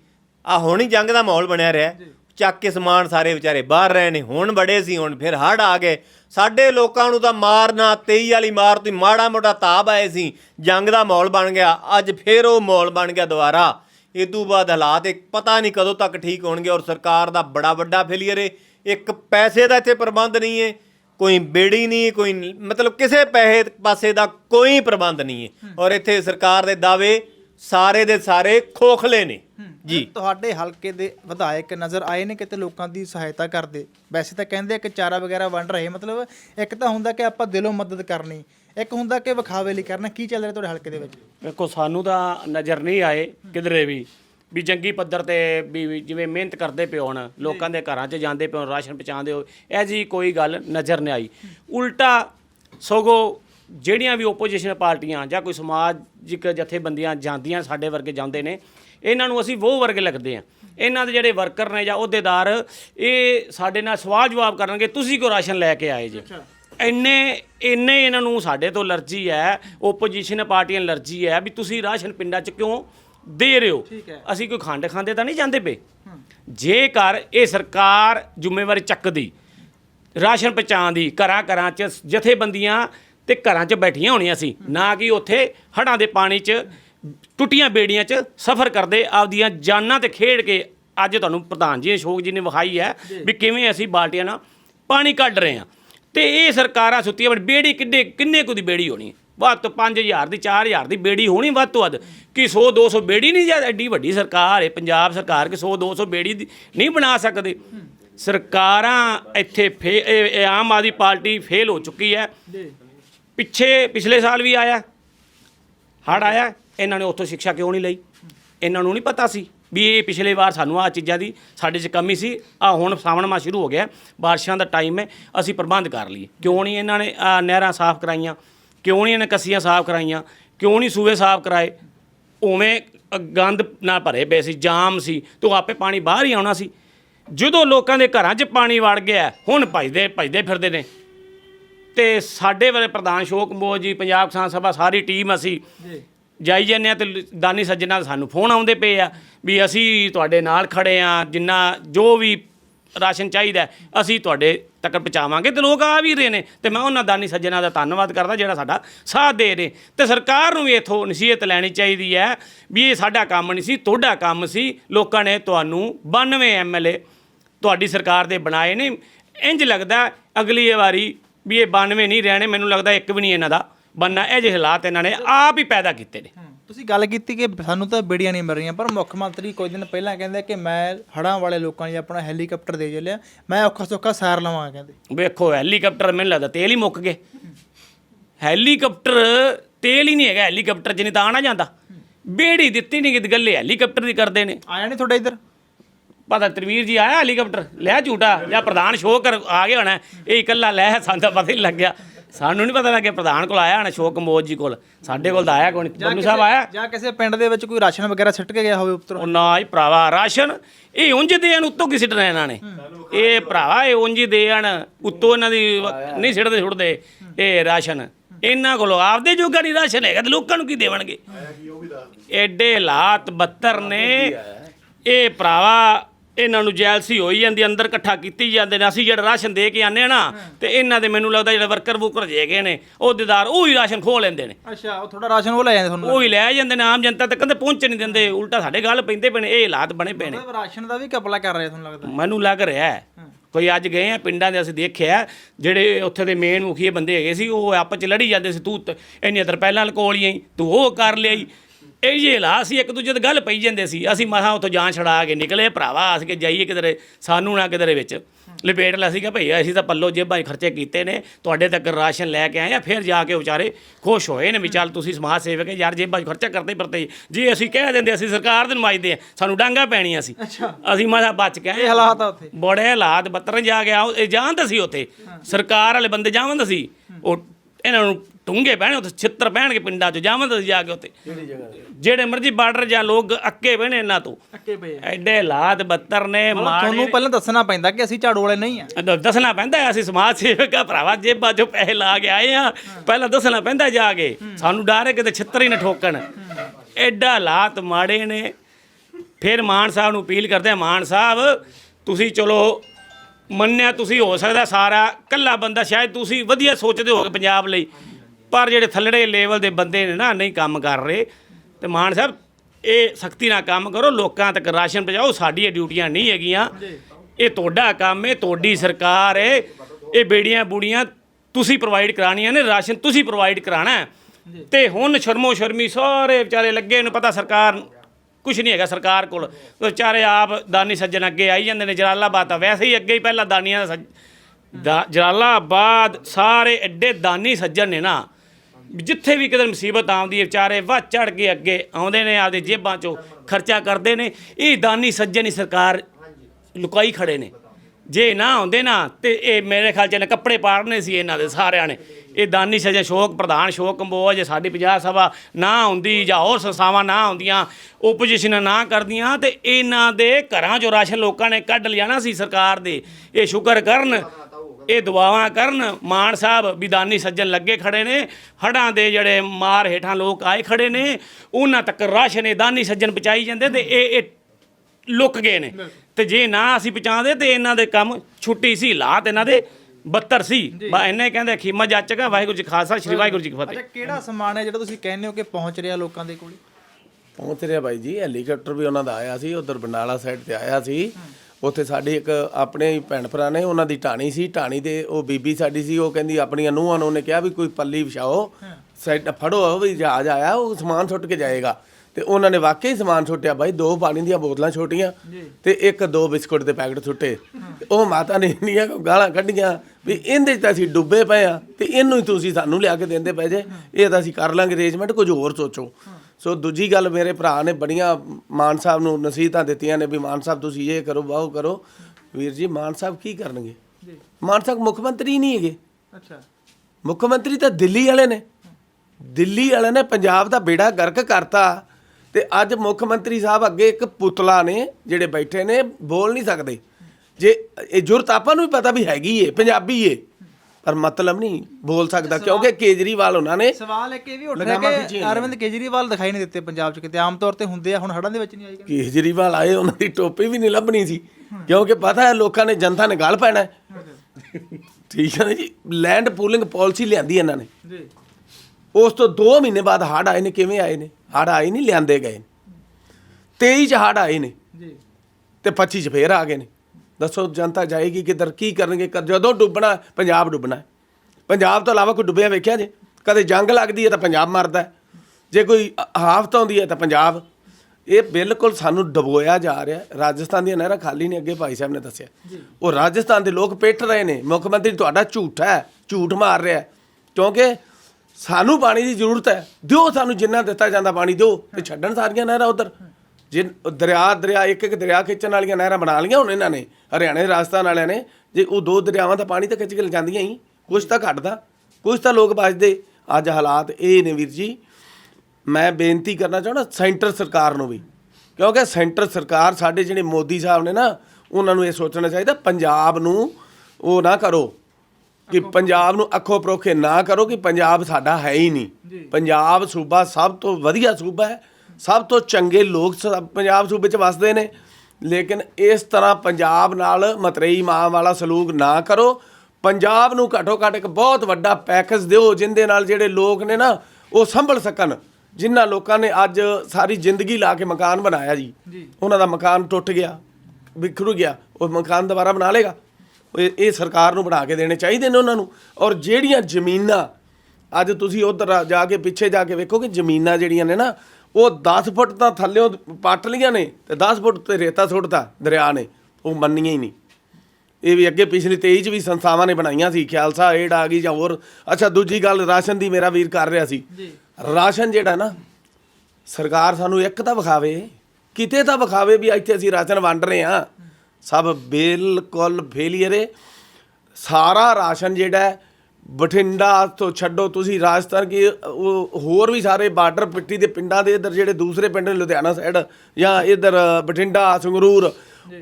ਆ ਹੁਣ ਹੀ ਜੰਗ ਦਾ ਮਾਹੌਲ ਬਣਿਆ ਰਿਹਾ। ਚੱਕ ਕੇ ਸਮਾਨ ਸਾਰੇ ਵਿਚਾਰੇ ਬਾਹਰ ਰਹੇ ਨੇ ਹੁਣ ਬੜੇ ਸੀ ਹੁਣ ਫਿਰ ਹੜ ਆ ਗਏ। ਸਾਡੇ ਲੋਕਾਂ ਨੂੰ ਤਾਂ ਮਾਰਨਾ 23 ਵਾਲੀ ਮਾਰ ਤੋਂ ਮਾੜਾ ਮੋਟਾ ਤਾਬ ਆਏ ਸੀ ਜੰਗ ਦਾ ਮਾਹੌਲ ਬਣ ਗਿਆ ਅੱਜ ਫਿਰ ਉਹ ਮਾਹੌਲ ਬਣ ਗਿਆ ਦੁਬਾਰਾ। ਇਹ ਤੋਂ ਬਾਅਦ ਹਾਲਾਤ ਇੱਕ ਪਤਾ ਨਹੀਂ ਕਦੋਂ ਤੱਕ ਠੀਕ ਹੋਣਗੇ ਔਰ ਸਰਕਾਰ ਦਾ ਬੜਾ ਵੱਡਾ ਫੇਲੀਅਰ ਹੈ ਇੱਕ ਪੈਸੇ ਦਾ ਇੱਥੇ ਪ੍ਰਬੰਧ ਨਹੀਂ ਹੈ ਕੋਈ ਬੇੜੀ ਨਹੀਂ ਕੋਈ ਮਤਲਬ ਕਿਸੇ ਪੈਸੇ ਪਾਸੇ ਦਾ ਕੋਈ ਪ੍ਰਬੰਧ ਨਹੀਂ ਹੈ। ਔਰ ਇੱਥੇ ਸਰਕਾਰ ਦੇ ਦਾਅਵੇ ਸਾਰੇ ਦੇ ਸਾਰੇ ਖੋਖਲੇ ਨੇ। ਜੀ। ਤੁਹਾਡੇ ਹਲਕੇ ਦੇ ਵਿਧਾਇਕ ਨਜ਼ਰ ਆਏ ਨੇ ਕਿਤੇ ਲੋਕਾਂ ਦੀ ਸਹਾਇਤਾ ਕਰਦੇ। ਵੈਸੇ ਤਾਂ ਕਹਿੰਦੇ ਆ ਕਿ ਚਾਰਾ ਵਗੈਰਾ ਵੰਡ ਰਹੇ ਮਤਲਬ ਇੱਕ ਤਾਂ ਹੁੰਦਾ ਕਿ ਆਪਾਂ ਦਿਲੋਂ ਮਦਦ ਕਰਨੀ ਇੱਕ ਹੁੰਦਾ ਕਿ ਵਿਖਾਵੇ ਲਈ ਕਰਨਾ। ਕੀ ਚੱਲ ਰਿਹਾ ਤੁਹਾਡੇ ਹਲਕੇ ਦੇ ਵਿੱਚ? ਵੇਖੋ ਸਾਨੂੰ ਤਾਂ ਨਜ਼ਰ ਨਹੀਂ ਆਏ ਕਿਧਰੇ ਵੀ ਵੀ ਜੰਗੀ ਪੱਧਰ ਤੇ ਵੀ ਵੀ ਜਿਵੇਂ ਮਿਹਨਤ ਕਰਦੇ ਪਿਓ ਹੁਣ ਲੋਕਾਂ ਦੇ ਘਰਾਂ 'ਚ ਜਾਂਦੇ ਪਿਓ ਰਾਸ਼ਨ ਪਹੁੰਚਾਉਂਦੇ ਹੋ ਇਹ ਜੀ ਕੋਈ ਗੱਲ ਨਜ਼ਰ ਨਹੀਂ ਆਈ। ਉਲਟਾ ਸਗੋਂ ਜਿਹੜੀਆਂ ਵੀ ਓਪੋਜੀਸ਼ਨ ਪਾਰਟੀਆਂ ਜਾਂ ਕੋਈ ਸਮਾਜਿਕ ਜਥੇਬੰਦੀਆਂ ਜਾਂਦੀਆਂ ਸਾਡੇ ਵਰਗੇ ਜਾਂਦੇ ਨੇ ਇਹਨਾਂ ਨੂੰ ਅਸੀਂ ਉਹ ਵਰਗੇ ਲੱਗਦੇ ਆ ਇਹਨਾਂ ਦੇ ਜਿਹੜੇ ਵਰਕਰ ਨੇ ਜਾਂ ਅਹੁਦੇਦਾਰ ਇਹ ਸਾਡੇ ਨਾਲ ਸਵਾਲ ਜਵਾਬ ਕਰਨਗੇ ਤੁਸੀਂ ਕਿਉਂ ਰਾਸ਼ਨ ਲੈ ਕੇ ਆਏ ਜੀ? ਇੰਨੇ ਇੰਨੇ ਇਹਨਾਂ ਨੂੰ ਸਾਡੇ ਤੋਂ ਅਲਰਜੀ ਹੈ ਓਪੋਜੀਸ਼ਨ ਪਾਰਟੀਆਂ ਅਲਰਜੀ ਹੈ ਵੀ ਤੁਸੀਂ ਰਾਸ਼ਨ ਪਿੰਡਾਂ 'ਚ ਕਿਉਂ ਦੇ ਰਹੇ ਹੋ? ਅਸੀਂ ਕੋਈ ਖੰਡ ਖਾਂਦੇ ਤਾਂ ਨਹੀਂ ਜਾਂਦੇ ਪਏ? ਜੇਕਰ ਇਹ ਸਰਕਾਰ ਜ਼ਿੰਮੇਵਾਰੀ ਚੱਕਦੀ ਰਾਸ਼ਨ ਪਹੁੰਚਾਉਣ ਦੀ ਘਰਾਂ ਘਰਾਂ 'ਚ ਜਥੇਬੰਦੀਆਂ ਤੇ ਘਰਾਂ 'ਚ ਬੈਠੀਆਂ ਹੋਣੀਆਂ ਸੀ। ਨਾ ਕਿ ਉੱਥੇ ਹੜ੍ਹਾਂ ਦੇ ਪਾਣੀ 'ਚ ਟੁੱਟੀਆਂ ਬੇੜੀਆਂ 'ਚ ਸਫ਼ਰ ਕਰਦੇ ਆਪਦੀਆਂ ਜਾਨਾਂ ਤੇ ਖੇਡ ਕੇ ਅੱਜ ਤੁਹਾਨੂੰ ਪ੍ਰਧਾਨ ਜੀ ਅਸ਼ੋਕ ਜੀ ਨੇ ਵਿਖਾਈ ਹੈ ਵੀ ਕਿਵੇਂ ਅਸੀਂ ਬਾਲਟੀਆਂ ਨਾਲ ਪਾਣੀ ਕੱਢ ਰਹੇ ਹਾਂ। ਤੇ ਇਹ ਸਰਕਾਰਾਂ ਸੁੱਤੀਆਂ ਬਣ ਬੇੜੀ ਕਿੰਨੇ ਕਿੰਨੇ ਕੁ ਦੀ ਬੇੜੀ ਹੋਣੀ? ਹੈ? ਵੱਧ ਤੋਂ 5000 ਦੀ 4000 ਦੀ ਬੇੜੀ ਹੋਣੀ ਵੱਧ ਤੋਂ ਵੱਧ? ਕਿ 100 200 ਬੇੜੀ ਨਹੀਂ ਜਾਂ ਐਡੀ ਵੱਡੀ ਸਰਕਾਰ ਹੈ? ਪੰਜਾਬ ਸਰਕਾਰ ਕਿ 100 200 ਬੇੜੀ ਨਹੀਂ ਬਣਾ ਸਕਦੇ? ਸਰਕਾਰਾਂ ਇੱਥੇ ਫੇ ਆਮ ਆਦਮੀ ਪਾਰਟੀ ਫੇਲ ਹੋ ਚੁੱਕੀ ਹੈ। ਪਿੱਛੇ ਪਿਛਲੇ ਸਾਲ ਵੀ ਆਇਆ ਹੜ ਆਇਆ ਇਹਨਾਂ ਨੇ ਉੱਥੋਂ ਸਿੱਖਿਆ ਕਿਉਂ ਨਹੀਂ ਲਈ? ਇਹਨਾਂ ਨੂੰ ਨਹੀਂ ਪਤਾ ਸੀ ਵੀ ਇਹ ਪਿਛਲੇ ਵਾਰ ਸਾਨੂੰ ਆ ਚੀਜ਼ਾਂ ਦੀ ਸਾਡੇ 'ਚ ਕਮੀ ਸੀ ਆ ਹੁਣ ਸਾਵਣ ਮਾ ਸ਼ੁਰੂ ਹੋ ਗਿਆ ਬਾਰਿਸ਼ਾਂ ਦਾ ਟਾਈਮ ਹੈ ਅਸੀਂ ਪ੍ਰਬੰਧ ਕਰ ਲਈਏ। ਕਿਉਂ ਨਹੀਂ ਇਹਨਾਂ ਨੇ ਆਹ ਨਹਿਰਾਂ ਸਾਫ਼ ਕਰਾਈਆਂ? ਕਿਉਂ ਨਹੀਂ ਇਹਨਾਂ ਕੱਸੀਆਂ ਸਾਫ਼ ਕਰਾਈਆਂ? ਕਿਉਂ ਨਹੀਂ ਸੂਏ ਸਾਫ਼ ਕਰਾਏ? ਉਵੇਂ ਅ, ਗੰਦ ਨਾ ਭਰੇ ਪਏ ਸੀ ਜਾਮ ਸੀ ਤੋਂ ਆਪੇ ਪਾਣੀ ਬਾਹਰ ਹੀ ਆਉਣਾ ਸੀ। ਜਦੋਂ ਲੋਕਾਂ ਦੇ ਘਰਾਂ 'ਚ ਪਾਣੀ ਵੜ ਗਿਆ ਹੁਣ ਭਜਦੇ ਭਜਦੇ ਫਿਰਦੇ ਨੇ। ਤੇ ਸਾਡੇ ਵਾਲੇ ਪ੍ਰਧਾਨ ਸ਼ੋਕ ਮੋਹ ਜੀ ਪੰਜਾਬ ਕਿਸਾਨ ਸਭਾ ਸਾਰੀ ਟੀਮ ਅਸੀਂ ਜਾਈ ਜਾਂਦੇ ਆ ਤੇ ਦਾਨੀ ਸੱਜਣਾ ਸਾਨੂੰ ਫੋਨ ਆਉਂਦੇ ਪਏ ਆ ਵੀ ਅਸੀਂ ਤੁਹਾਡੇ ਨਾਲ ਖੜੇ ਆ ਜਿੰਨਾ ਜੋ ਵੀ ਰਾਸ਼ਨ ਚਾਹੀਦਾ ਅਸੀਂ ਤੁਹਾਡੇ ਤੱਕ ਪਹੁੰਚਾਵਾਂਗੇ ਤੇ ਲੋਕ ਆ ਵੀ ਰਹੇ ਨੇ ਤੇ ਮੈਂ ਉਹਨਾਂ ਦਾਨੀ ਸੱਜਣਾ ਦਾ ਧੰਨਵਾਦ ਕਰਦਾ ਜਿਹੜਾ ਸਾਡਾ ਸਾਥ ਦੇ ਰਹੇ। ਤੇ ਸਰਕਾਰ ਨੂੰ ਵੀ ਇਥੋਂ ਨਸੀਹਤ ਲੈਣੀ ਚਾਹੀਦੀ ਹੈ ਵੀ ਇਹ ਸਾਡਾ ਕੰਮ ਨਹੀਂ ਸੀ ਤੁਹਾਡਾ ਕੰਮ ਸੀ ਲੋਕਾਂ ਨੇ ਤੁਹਾਨੂੰ 92 ਐਮਐਲਏ ਤੁਹਾਡੀ ਸਰਕਾਰ ਦੇ ਬਣਾਏ ਨੇ। ਇੰਜ ਲੱਗਦਾ ਅਗਲੀ ਵਾਰੀ ਵੀ ਇਹ 92 ਨਹੀਂ ਰਹਿਣੇ ਮੈਨੂੰ ਲੱਗਦਾ ਇੱਕ ਵੀ ਨਹੀਂ ਇਹਨਾਂ ਦਾ ਬੰਨਾ ਇਹ ਜਿਹੇ ਹਾਲਾਤ ਇਹਨਾਂ ਨੇ ਆਪ ਹੀ ਪੈਦਾ ਕੀਤੇ ਨੇ। ਤੁਸੀਂ ਗੱਲ ਕੀਤੀ ਕਿ ਸਾਨੂੰ ਤਾਂ ਬੇੜੀਆਂ ਨਹੀਂ ਮਿਲ ਰਹੀਆਂ ਪਰ ਮੁੱਖ ਮੰਤਰੀ ਕੁਝ ਦਿਨ ਪਹਿਲਾਂ ਕਹਿੰਦੇ ਕਿ ਮੈਂ ਹੜਾਂ ਵਾਲੇ ਲੋਕਾਂ ਲਈ ਆਪਣਾ ਹੈਲੀਕਾਪਟਰ ਦੇ ਚੱਲਿਆ ਮੈਂ ਔਖਾ ਸੌਖਾ ਸਾਰ ਲਵਾਂ ਕਹਿੰਦੇ। ਵੇਖੋ ਹੈਲੀਕਾਪਟਰ ਮੈਨੂੰ ਲੱਗਦਾ ਤੇਲ ਹੀ ਮੁੱਕ ਗਏ। ਹੈਲੀਕਾਪਟਰ ਤੇਲ ਹੀ ਨਹੀਂ ਹੈਗਾ ਹੈਲੀਕਾਪਟਰ ਨਹੀਂ ਤਾਂ ਆਣਾ ਜਾਂਦਾ। ਬੇੜੀ ਦਿੱਤੀ ਨਹੀਂ ਕਿ ਗੱਲੇ ਹੈਲੀਕਾਪਟਰ ਦੀ ਕਰਦੇ ਨੇ। ਆਇਆ ਨਹੀਂ ਤੁਹਾਡਾ ਇੱਧਰ? ਪਤਾ ਤਨਵੀਰ ਜੀ ਆਇਆ ਹੈਲੀਕਾਪਟਰ ਲਿਆ ਝੂਟਾ। ਜਾਂ ਪ੍ਰਧਾਨ ਸ਼ੋਅ ਕਰ ਆ ਗਿਆ ਹੋਣਾ। ਇਹ ਇਕੱਲਾ ਲੈ ਸਾਨੂੰ ਤਾਂ ਪਤਾ ਹੀ ਨਹੀਂ ਲੱਗਿਆ। ਸਾਨੂੰ ਨਹੀਂ ਪਤਾ ਲੱਗਿਆ ਪ੍ਰਧਾਨ ਕੋਲ ਆਇਆ ਹੋਣਾ ਸ਼ੋਕ ਕੰਬੋਜ ਜੀ ਕੋਲ। ਸਾਡੇ ਕੋਲ ਤਾਂ ਆਇਆ ਕੋਈ ਨਹੀਂ ਬੰਨੂ ਸਾਹਿਬ ਆਇਆ। ਜਾਂ ਕਿਸੇ ਪਿੰਡ ਦੇ ਵਿੱਚ ਕੋਈ ਰਾਸ਼ਨ ਵਗੈਰਾ ਸਿੱਟ ਕੇ ਗਿਆ ਹੋਵੇ ਉੱਤਰ? ਉਹ ਨਾ ਹੀ ਭਰਾਵਾ ਰਾਸ਼ਨ। ਇਹ ਉਂਝ ਦੇਣ ਉੱਤੋਂ ਕੀ ਸਿੱਟਣਾ ਇਹਨਾਂ ਨੇ? ਇਹ ਭਰਾਵਾ ਇਹ ਉਂਝ ਹੀ ਦੇਣ ਉੱਤੋਂ ਇਹਨਾਂ ਦੀ ਨਹੀਂ ਸਿੱਟਦੇ ਸੁੱਟਦੇ ਇਹ ਰਾਸ਼ਨ। ਇਹਨਾਂ ਕੋਲ ਆਪਦੇ ਜੋਗਾ ਨਹੀਂ ਰਾਸ਼ਨ ਹੈਗਾ ਤੇ ਲੋਕਾਂ ਨੂੰ ਕੀ ਦੇਵਣਗੇ? ਐਡੇ ਹਾਲਾਤ ਬੱਤਰ ਨੇ। ਇਹ ਭਰਾਵਾ ਇਹਨਾਂ ਨੂੰ ਜੈਲਸੀ ਹੋਈ ਜਾਂਦੀ ਅੰਦਰ ਇਕੱਠਾ ਕੀਤੀ ਜਾਂਦੇ ਨੇ। ਅਸੀਂ ਜਿਹੜਾ ਰਾਸ਼ਨ ਦੇ ਕੇ ਆਨੇ ਆ ਨਾ ਤੇ ਇਹਨਾਂ ਦੇ ਮੈਨੂੰ ਲੱਗਦਾ ਜਿਹੜੇ ਵਰਕਰ ਵੂਕਰ ਜੇਗੇ ਨੇ ਅਹੁਦੇਦਾਰ ਉਹ ਹੀ ਰਾਸ਼ਨ ਖੋਹ ਲੈਂਦੇ ਨੇ। ਅੱਛਾ ਉਹ ਤੁਹਾਡਾ ਰਾਸ਼ਨ ਉਹ ਲੈ ਜਾਂਦੇ ਤੁਹਾਨੂੰ ਉਹ ਹੀ ਲੈ ਜਾਂਦੇ ਨੇ ਆਮ ਜਨਤਾ ਤੱਕ ਤੇ ਪਹੁੰਚ ਨਹੀਂ ਦਿੰਦੇ ਉਲਟਾ ਸਾਡੇ ਗੱਲ ਪੈਂਦੇ ਪਏ ਨੇ ਇਹ ਹਾਲਾਤ ਬਣੇ ਪਏ ਨੇ। ਰਾਸ਼ਨ ਦਾ ਵੀ ਕਪਲਾ ਕਰ ਰਹੇ ਤੁਹਾਨੂੰ ਲੱਗਦਾ? ਮੈਨੂੰ ਲੱਗ ਰਿਹਾ ਹੈ। ਕੋਈ ਅੱਜ ਗਏ ਆ ਪਿੰਡਾਂ ਦੇ ਅਸੀਂ ਦੇਖਿਆ ਜਿਹੜੇ ਉੱਥੇ ਦੇ ਮੇਨ ਮੁਖੀਏ ਬੰਦੇ ਹੈਗੇ ਸੀ ਉਹ ਆਪਸ ਚ ਲੜੀ ਜਾਂਦੇ ਸੀ ਤੂੰ ਇੰਨੀਆਂ ਦਰ ਪਹਿਲਾਂ ਲਕੋਲੀਆਂ ਹੀ ਤੂੰ ਉਹ ਕਰ ਲਿਆਈ। ਇਹ ਜੇ ਲਾ ਸੀ ਇੱਕ ਦੂਜੇ ਦੀ ਗੱਲ ਪਈ ਜਾਂਦੇ ਸੀ। ਅਸੀਂ ਮਸਾਂ ਉੱਥੋਂ ਜਾਨ ਛੜਾ ਕੇ ਨਿਕਲੇ ਭਰਾਵਾ ਅਸੀਂ ਕਿ ਜਾਈਏ ਕਿਧਰੇ ਸਾਨੂੰ ਨਾ ਕਿਧਰੇ ਵਿੱਚ। ਲਪੇਟ ਲਿਆ ਸੀਗਾ ਭਈ ਅਸੀਂ ਤਾਂ ਪੱਲੋ ਜੇਬਾਂ 'ਚ ਖਰਚੇ ਕੀਤੇ ਨੇ ਤੁਹਾਡੇ ਤੱਕ ਰਾਸ਼ਨ ਲੈ ਕੇ ਆਏ ਆ ਫਿਰ ਜਾ ਕੇ ਵਿਚਾਰੇ ਖੁਸ਼ ਹੋਏ ਨੇ ਵੀ ਚੱਲ ਤੁਸੀਂ ਸਮਾਜ ਸੇਵਕ ਹੈ ਯਾਰ ਜੇਬਾਂ 'ਚ ਖਰਚਾ ਕਰਦੇ ਪਰਤੇ ਜੇ ਅਸੀਂ ਕਹਿ ਦਿੰਦੇ ਅਸੀਂ ਸਰਕਾਰ ਦੇ ਨੁਮਾਇੰਦੇ ਆ ਸਾਨੂੰ ਡਾਂਗਾ ਪੈਣੀਆਂ ਸੀ। ਅਸੀਂ ਮਸਾ ਬਚ ਕੇ ਇਹ ਹਾਲਾਤ ਆ ਉੱਥੇ। ਬੜੇ ਹਾਲਾਤ ਬੱਤਰ ਜਾ ਗਿਆ ਇਹ ਜਾਣਦਾ ਸੀ ਉੱਥੇ। ਸਰਕਾਰ ਵਾਲੇ ਬੰਦੇ ਜਾਵੰਦ ਸੀ। ਉਹ ਇਹਨਾਂ ਨੂੰ ਟੁੰਗੇ ਬਹਿਣੇ ਉੱਥੇ ਛਿੱਤਰ ਬਹਿਣਗੇ ਪਿੰਡਾਂ 'ਚ ਜਾਵੰਦ ਸੀ ਜਾ ਕੇ ਉੱਥੇ। ਜਿਹੜੇ ਮਰਜ਼ੀ ਬਾਰਡਰ ਜਾਂ ਲੋਕ ਅੱਕੇ ਬਹਿਣੇ ਇਹਨਾਂ ਤੋਂ। ਅੱਕੇ ਪਏ ਐਡੇ ਹਾਲਾਤ ਬੱਤਰ ਨੇ ਮਾੜੇ ਤੁਹਾਨੂੰ ਪਹਿਲਾਂ ਦੱਸਣਾ ਪੈਂਦਾ ਕਿ ਅਸੀਂ ਝਾੜੂ ਵਾਲੇ ਨਹੀਂ ਆ? ਦੱਸਣਾ ਪੈਂਦਾ ਅਸੀਂ ਸਮਾਜ ਸੇਵਕ ਆ ਭਰਾਵਾ ਜੇਬਾਂ 'ਚੋਂ ਪੈਸੇ ਲਾ ਕੇ ਆਏ ਆ। ਪਹਿਲਾਂ ਦੱਸਣਾ ਪੈਂਦਾ ਜਾ ਕੇ ਸਾਨੂੰ ਡਰ ਹੈ ਕਿਤੇ ਛਿੱਤਰ ਹੀ ਨਾ ਠੋਕਣ। ਐਡਾ ਹਾਲਾਤ ਮਾੜੇ ਨੇ। ਫਿਰ ਮਾਨ ਸਾਹਿਬ ਨੂੰ ਅਪੀਲ ਕਰਦੇ ਆ ਮਾਨ ਸਾਹਿਬ ਤੁਸੀਂ ਚਲੋ ਮੰਨਿਆ ਤੁਸੀਂ ਹੋ ਸਕਦਾ ਸਾਰਾ ਕੱਲਾ ਬੰਦਾ ਸ਼ਾਇਦ ਤੁਸੀਂ ਵਧੀਆ ਸੋਚਦੇ ਹੋਗੇ ਪੰਜਾਬ ਲਈ। ਪਰ ਜਿਹੜੇ ਥੱਲੜੇ ਲੈਵਲ ਦੇ ਬੰਦੇ ਨੇ ਨਾ, ਨਹੀਂ ਕੰਮ ਕਰ ਰਹੇ, ਤੇ ਮਾਨ ਸਾਹਿਬ, ਇਹ ਸਖਤੀ ਨਾਲ ਕੰਮ ਕਰੋ, ਲੋਕਾਂ ਤੱਕ ਰਾਸ਼ਨ ਪਹੁੰਚਾਓ, ਸਾਡੀਆਂ ਡਿਊਟੀਆਂ ਨਹੀਂ ਹੈਗੀਆਂ ਇਹ ਤੁਹਾਡਾ ਕੰਮ ਹੈ, ਤੁਹਾਡੀ ਸਰਕਾਰ ਹੈ, ਇਹ ਬੇੜੀਆਂ ਬੂੜੀਆਂ ਤੁਸੀਂ ਪ੍ਰੋਵਾਈਡ ਕਰਾਣੀਆਂ ਨੇ, ਰਾਸ਼ਨ ਤੁਸੀਂ ਪ੍ਰੋਵਾਈਡ ਕਰਾਣਾ ਹੈ। ਤੇ ਹੁਣ ਸ਼ਰਮੋ ਸ਼ਰਮੀ ਸਾਰੇ ਵਿਚਾਰੇ ਲੱਗੇ ਨੂੰ ਪਤਾ ਸਰਕਾਰ ਕੁਝ ਨਹੀਂ ਹੈਗਾ ਸਰਕਾਰ ਕੋਲ ਵਿਚਾਰੇ ਆਪ ਦਾਨੀ ਸੱਜਣ ਅੱਗੇ ਆਈ ਜਾਂਦੇ ਨੇ, ਜਲਾਲਾਬਾਦ ਤਾਂ ਵੈਸੇ ਹੀ ਅੱਗੇ ਹੀ ਪਹਿਲਾਂ ਦਾਨੀਆਂ ਦਾ ਸੱਜ- ਦਾ ਜਲਾਲਾਬਾਦ ਸਾਰੇ ਐਡੇ ਦਾਨੀ ਸੱਜਣ ਨੇ ਨਾ ਜਿੱਥੇ ਵੀ ਕਿਤੇ ਮੁਸੀਬਤ ਆਉਂਦੀ ਹੈ, ਵਿਚਾਰੇ ਵੱਧ ਚੜ ਕੇ ਅੱਗੇ ਆਉਂਦੇ ਨੇ, ਆਪਦੇ ਜੇਬਾਂ ਚੋਂ ਖਰਚਾ ਕਰਦੇ ਨੇ। ਇਹ ਦਾਨੀ ਸੱਜਣ ਹੀ ਸਰਕਾਰ ਲੁਕਾਈ ਖੜੇ ਨੇ। ਜੇ ਨਾ ਆਉਂਦੇ ਨਾ, ਤੇ ਇਹ ਮੇਰੇ ਖਿਆਲ ਚ ਕੱਪੜੇ ਪਾੜਨੇ ਸੀ ਇਹਨਾਂ ਦੇ ਸਾਰਿਆਂ ਨੇ। ਇਹ ਦਾਨੀ ਸੱਜਣ ਸ਼ੋਕ, ਪ੍ਰਧਾਨ ਸ਼ੋਕ ਕੰਬੋਜ ਸਾਡੀ ਪੰਜਾਬ ਸਭਾ ਨਾ ਹੁੰਦੀ ਜਾਂ ਹੋਰ ਸੰਸਥਾਵਾਂ ਨਾ ਹੁੰਦੀਆਂ ਓਪੋਜੀਸ਼ਨ ਨਾ ਕਰਦੀਆਂ, ਤੇ ਇਹਨਾਂ ਦੇ ਘਰਾਂ ਚੋਂ ਰਾਸ਼ਨ ਲੋਕਾਂ ਨੇ ਕੱਢ ਲਿਆਣਾ ਸੀ ਸਰਕਾਰ ਦੇ। ਇਹ ਸ਼ੁਕਰ ਕਰਨ ਇਹ ਦੁਆਵਾਂ ਕਰਨ ਮਾਨ ਸਾਹਿਬ ਵਿਦਾਨੀ ਸੱਜਣ ਲੱਗੇ ਖੜੇ ਨੇ ਹੜਾਂ ਦੇ ਜਿਹੜੇ ਮਾਰ ਹੇਠਾਂ ਲੋਕ ਆਏ ਖੜੇ ਨੇ ਉਹਨਾਂ ਤੱਕ ਰਾਸ਼ਨ ਇਹ ਦਾਨੀ ਸੱਜਣ ਪਹੁੰਚਾਈ ਜਾਂਦੇ ਤੇ ਇਹ ਇਹ ਲੁੱਕ ਗਏ ਨੇ। ਤੇ ਜੇ ਨਾ ਅਸੀਂ ਪਹੁੰਚਾਉਂਦੇ ਤੇ ਇਹਨਾਂ ਦੇ ਕੰਮ ਛੁੱਟੀ ਸੀ ਹਾਲਾਤ ਇਹਨਾਂ ਦੇ ਬੱਤਰ ਸੀ। ਬਾ ਇੰਨੇ ਕਹਿੰਦੇ ਖੀਮਾ ਜਾਚਕਾ ਵਾਹਿਗੁਰੂ ਜੀ ਖਾਲਸਾ ਸ੍ਰੀ ਵਾਹਿਗੁਰੂ ਜੀ ਕੀ ਫਤਿਹ। ਅੱਛਾ ਕਿਹੜਾ ਸਮਾਨ ਹੈ ਜਿਹੜਾ ਤੁਸੀਂ ਕਹਿੰਦੇ ਹੋ ਕਿ ਪਹੁੰਚ ਰਿਹਾ ਲੋਕਾਂ ਦੇ ਕੋਲ? ਪਹੁੰਚ ਰਿਹਾ ਬਾਈ ਜੀ ਹੈਲੀਕਾਪਟਰ ਵੀ ਉਹਨਾਂ ਦਾ ਆਇਆ ਸੀ ਉਧਰ ਬੰਡਾਲਾ ਸਾਈਡ ਤੇ ਆਇਆ ਸੀ। ਉੱਥੇ ਸਾਡੀ ਇੱਕ ਆਪਣੇ ਹੀ ਭੈਣ ਭਰਾ ਨੇ ਉਹਨਾਂ ਦੀ ਢਾਣੀ ਸੀ ਢਾਣੀ ਦੇ ਉਹ ਬੀਬੀ ਸਾਡੀ ਸੀ ਉਹ ਕਹਿੰਦੀ ਆਪਣੀਆਂ ਨੂੰਹਾਂ ਨੂੰ ਉਹਨੇ ਕਿਹਾ ਵੀ ਕੋਈ ਪੱਲੀ ਵਿਛਾਓ ਸਾਈਡ ਫੜੋ ਉਹ ਵੀ ਜਹਾਜ਼ ਆਇਆ ਉਹ ਸਮਾਨ ਸੁੱਟ ਕੇ ਜਾਏਗਾ। ਤੇ ਉਹਨਾਂ ਨੇ ਵਾਕਈ ਸਮਾਨ ਸੁੱਟਿਆ ਬਾਈ ਦੋ ਪਾਣੀ ਦੀਆਂ ਬੋਤਲਾਂ ਛੋਟੀਆਂ ਤੇ ਇੱਕ ਦੋ ਬਿਸਕੁਟ ਦੇ ਪੈਕਟ ਤੇ ਉਹ ਮਾਤਾ ਨੇ ਇੰਨੀਆਂ ਗਾਲਾਂ ਕੱਢੀਆਂ ਵੀ ਇਹਦੇ 'ਚ ਤਾਂ ਅਸੀਂ ਡੁੱਬੇ ਪਏ ਆ ਤੇ ਇਹਨੂੰ ਹੀ ਤੁਸੀਂ ਸਾਨੂੰ ਲਿਆ ਕੇ ਦਿੰਦੇ ਪਏ ਜੇ ਇਹ ਤਾਂ ਅਸੀਂ ਕਰ ਲਾਂਗੇ ਅਰੇਂਜਮੈਂਟ ਕੁਝ ਹੋਰ ਸੋਚੋ। ਸੋ ਦੂਜੀ ਗੱਲ ਮੇਰੇ ਭਰਾ ਨੇ ਬੜੀਆਂ ਮਾਨ ਸਾਹਿਬ ਨੂੰ ਨਸੀਹਤਾਂ ਦਿੱਤੀਆਂ ਨੇ ਵੀ ਮਾਨ ਸਾਹਿਬ ਤੁਸੀਂ ਇਹ ਕਰੋ ਬਾਹੋ ਕਰੋ। ਵੀਰ ਜੀ ਮਾਨ ਸਾਹਿਬ ਕੀ ਕਰਨਗੇ? ਮਾਨ ਸਾਹਿਬ ਮੁੱਖ ਮੰਤਰੀ ਨਹੀਂ ਹੈਗੇ। ਅੱਛਾ। ਮੁੱਖ ਮੰਤਰੀ ਤਾਂ ਦਿੱਲੀ ਵਾਲੇ ਨੇ। ਦਿੱਲੀ ਵਾਲੇ ਨੇ ਪੰਜਾਬ ਦਾ ਬੇੜਾ ਗਰਕ ਕਰਤਾ ਤੇ ਅੱਜ ਮੁੱਖ ਮੰਤਰੀ ਸਾਹਿਬ ਅੱਗੇ ਇੱਕ ਪੁਤਲਾ ਨੇ ਜਿਹੜੇ ਬੈਠੇ ਨੇ ਬੋਲ ਨਹੀਂ ਸਕਦੇ। ਜੇ ਇਹ ਜੁਰਤ ਆਪਾਂ ਨੂੰ ਵੀ ਪਤਾ ਵੀ ਹੈਗੀ ਏ ਪੰਜਾਬੀ ਏ। ਪਰ ਮਤਲਬ ਨਹੀਂ ਬੋਲ ਸਕਦਾ ਕਿਉਂਕਿ ਕੇਜਰੀਵਾਲ ਉਹਨਾਂ ਨੇ ਸਵਾਲ ਇੱਕ ਇਹ ਵੀ ਉੱਠ ਰਿਹਾ ਕਿ ਅਰਵਿੰਦ ਕੇਜਰੀਵਾਲ ਦਿਖਾਈ ਨਹੀਂ ਦਿੱਤੇ ਪੰਜਾਬ 'ਚ ਕਿਤੇ। ਆਮ ਤੌਰ ਤੇ ਹੁੰਦੇ ਆ ਹੁਣ ਹੜਾਂ ਦੇ ਵਿੱਚ ਨਹੀਂ ਆਈ। ਕੇਜਰੀਵਾਲ ਆਏ ਉਹਨਾਂ ਦੀ ਟੋਪੀ ਵੀ ਨਹੀਂ ਲੱਭਣੀ ਸੀ। ਕਿਉਂਕਿ ਪਤਾ ਹੈ ਲੋਕਾਂ ਨੇ ਜਨਤਾ ਨੇ ਗਲ ਪੈਣਾ। ਠੀਕ ਹੈ ਜੀ? ਲੈਂਡ ਪੂਲਿੰਗ ਪਾਲਿਸੀ ਲਿਆਂਦੀ ਇਹਨਾਂ ਨੇ। ਜੀ। ਉਸ ਤੋਂ 2 ਮਹੀਨੇ ਬਾਅਦ ਹੜ੍ਹ ਆਏ ਨੇ ਕਿਵੇਂ ਆਏ ਨੇ? ਹੜ੍ਹ ਆਏ ਨਹੀਂ ਲਿਆਂਦੇ ਗਏ 23 ਚ ਹੜ੍ਹ ਆਏ ਨੇ। ਜੀ। ਤੇ 25 ਚ ਫੇਰ ਆ ਗਏ ਨੇ। ਦੱਸੋ ਜਨਤਾ ਜਾਏਗੀ ਕਿੱਧਰ ਕੀ ਕਰਨਗੇ ਕਰ- ਜਦੋਂ ਡੁੱਬਣਾ ਪੰਜਾਬ ਡੁੱਬਣਾ ਹੈ। ਪੰਜਾਬ ਤੋਂ ਇਲਾਵਾ ਕੋਈ ਡੁੱਬਿਆ ਵੇਖਿਆ ਜੇ ਕਦੇ ਜੰਗ ਲੱਗਦੀ ਹੈ ਤਾਂ ਪੰਜਾਬ ਮਰਦਾ ਹੈ। ਜੇ ਕੋਈ ਹਾਫਤ ਆਉਂਦੀ ਹੈ ਤਾਂ ਪੰਜਾਬ ਇਹ ਬਿਲਕੁਲ ਸਾਨੂੰ ਡਬੋਇਆ ਜਾ ਰਿਹਾ ਹੈ। ਰਾਜਸਥਾਨ ਦੀਆਂ ਨਹਿਰਾਂ ਖਾਲੀ ਨੇ ਅੱਗੇ ਭਾਈ ਸਾਹਿਬ ਨੇ ਦੱਸਿਆ ਉਹ ਰਾਜਸਥਾਨ ਦੇ ਲੋਕ ਪਿੱਟ ਰਹੇ ਨੇ ਮੁੱਖ ਮੰਤਰੀ ਤੁਹਾਡਾ ਝੂਠਾ ਹੈ ਝੂਠ ਮਾਰ ਰਿਹਾ ਹੈ। ਕਿਉਂਕਿ ਸਾਨੂੰ ਪਾਣੀ ਦੀ ਜ਼ਰੂਰਤ ਹੈ ਦਿਓ ਸਾਨੂੰ ਜਿੰਨਾ ਦਿੱਤਾ ਜਾਂਦਾ ਪਾਣੀ ਦਿਓ ਤੇ ਛੱਡਣ ਸਾਰੀਆਂ ਨਹਿਰਾਂ ਉਧਰ ਜੇ ਦਰਿਆ ਦਰਿਆ ਇੱਕ ਇੱਕ ਦਰਿਆ ਖਿੱਚਣ ਵਾਲੀਆਂ ਨਹਿਰਾਂ ਬਣਾ ਲਈਆਂ ਹੁਣ ਇਹਨਾਂ ਨੇ ਹਰਿਆਣੇ ਰਾਜਸਥਾਨ ਵਾਲਿਆਂ ਨੇ ਜੇ ਉਹ ਦੋ ਦਰਿਆਵਾਂ ਦਾ ਪਾਣੀ ਤਾਂ ਖਿੱਚ ਕੇ ਲੈ ਜਾਂਦੀਆਂ ਹੀ ਕੁਝ ਤਾਂ ਘਟਦਾ ਕੁਝ ਤਾਂ ਲੋਕ ਬਚਦੇ। ਅੱਜ ਹਾਲਾਤ ਇਹ ਨੇ ਵੀਰ ਜੀ ਮੈਂ ਬੇਨਤੀ ਕਰਨਾ ਚਾਹੁੰਦਾ ਸੈਂਟਰ ਸਰਕਾਰ ਨੂੰ ਵੀ ਕਿਉਂਕਿ ਸੈਂਟਰ ਸਰਕਾਰ ਸਾਡੇ ਜਿਹੜੇ ਮੋਦੀ ਸਾਹਿਬ ਨੇ ਨਾ ਉਹਨਾਂ ਨੂੰ ਇਹ ਸੋਚਣਾ ਚਾਹੀਦਾ ਪੰਜਾਬ ਨੂੰ ਉਹ ਨਾ ਕਰੋ ਕਿ ਪੰਜਾਬ ਨੂੰ ਅੱਖੋਂ ਪਰੋਖੇ ਨਾ ਕਰੋ ਕਿ ਪੰਜਾਬ ਸਾਡਾ ਹੈ ਹੀ ਨਹੀਂ। ਪੰਜਾਬ ਸੂਬਾ ਸਭ ਤੋਂ ਵਧੀਆ ਸੂਬਾ ਹੈ ਸਭ ਤੋਂ ਚੰਗੇ ਲੋਕ ਸ- ਪੰਜਾਬ ਸੂਬੇ 'ਚ ਵਸਦੇ ਨੇ। ਲੇਕਿਨ ਇਸ ਤਰ੍ਹਾਂ ਪੰਜਾਬ ਨਾਲ ਮਤਰੇਈ ਮਾਂ ਵਾਲਾ ਸਲੂਕ ਨਾ ਕਰੋ। ਪੰਜਾਬ ਨੂੰ ਘੱਟੋ ਘੱਟ ਇੱਕ ਬਹੁਤ ਵੱਡਾ ਪੈਕੇਜ ਦਿਓ ਜਿੰਦੇ ਨਾਲ ਜਿਹੜੇ ਲੋਕ ਨੇ ਨਾ ਉਹ ਸੰਭਲ ਸਕਣ। ਜਿਨ੍ਹਾਂ ਲੋਕਾਂ ਨੇ ਅੱਜ ਸਾਰੀ ਜ਼ਿੰਦਗੀ ਲਾ ਕੇ ਮਕਾਨ ਬਣਾਇਆ ਜੀ। ਉਹਨਾਂ ਦਾ ਮਕਾਨ ਟੁੱਟ ਗਿਆ ਵਿਖਰ ਗਿਆ ਉਹ ਮਕਾਨ ਦੁਬਾਰਾ ਬਣਾ ਲੇਗਾ ਇਹ ਇਹ ਸਰਕਾਰ ਨੂੰ ਬਣਾ ਕੇ ਦੇਣੇ ਚਾਹੀਦੇ ਨੇ ਉਹਨਾਂ ਨੂੰ। ਔਰ ਜਿਹੜੀਆਂ ਜ਼ਮੀਨਾਂ ਅੱਜ ਤੁਸੀਂ ਉਧਰ ਜਾ ਕੇ ਪਿੱਛੇ ਜਾ ਕੇ ਵੇਖੋ ਕਿ ਜ਼ਮੀਨਾਂ ਜਿਹੜੀਆਂ ਨੇ ਨਾ ਉਹ 10 ਫੁੱਟ ਤਾਂ ਥੱਲਿਓਂ ਪੱਟ ਲੀਆਂ ਨੇ ਤੇ 10 ਫੁੱਟ ਤੇ ਰੇਤਾ ਸੁੱਟਦਾ ਦਰਿਆ ਨੇ ਉਹ ਮੰਨੀਆਂ ਹੀ ਨਹੀਂ। ਇਹ ਵੀ ਅੱਗੇ ਪਿਛਲੀ 23 ਚ ਵੀ ਸੰਸਥਾਵਾਂ ਨੇ ਬਣਾਈਆਂ ਸੀ ਖਾਲਸਾ ਏਡ ਆ ਗਈ ਜਾਂ ਹੋਰ। ਅੱਛਾ ਦੂਜੀ ਗੱਲ ਰਾਸ਼ਨ ਦੀ ਮੇਰਾ ਵੀਰ ਕਰ ਰਿਹਾ ਸੀ। ਰਾਸ਼ਨ ਜਿਹੜਾ ਨਾ ਸਰਕਾਰ ਸਾਨੂੰ ਇੱਕ ਤਾਂ ਵਿਖਾਵੇ ਕਿਤੇ ਤਾਂ ਵਿਖਾਵੇ ਵੀ ਇੱਥੇ ਅਸੀਂ ਰਾਸ਼ਨ ਵੰਡ ਰਹੇ ਹਾਂ। ਸਭ ਬਿਲਕੁਲ ਫੇਲੀਅਰ ਹੈ ਸਾਰਾ ਰਾਸ਼ਨ ਜਿਹੜਾ ਬਠਿੰਡਾ ਤੋਂ ਛੱਡੋ ਤੁਸੀਂ ਰਾਜਸਥਾਨ ਕੀ ਉਹ ਹੋਰ ਵੀ ਸਾਰੇ ਬਾਰਡਰ ਪਿੱਟੀ ਦੇ ਪਿੰਡਾਂ ਦੇ ਇੱਧਰ ਜਿਹੜੇ ਦੂਸਰੇ ਪਿੰਡ ਨੇ ਲੁਧਿਆਣਾ ਸਾਈਡ ਜਾਂ ਇੱਧਰ ਬਠਿੰਡਾ ਸੰਗਰੂਰ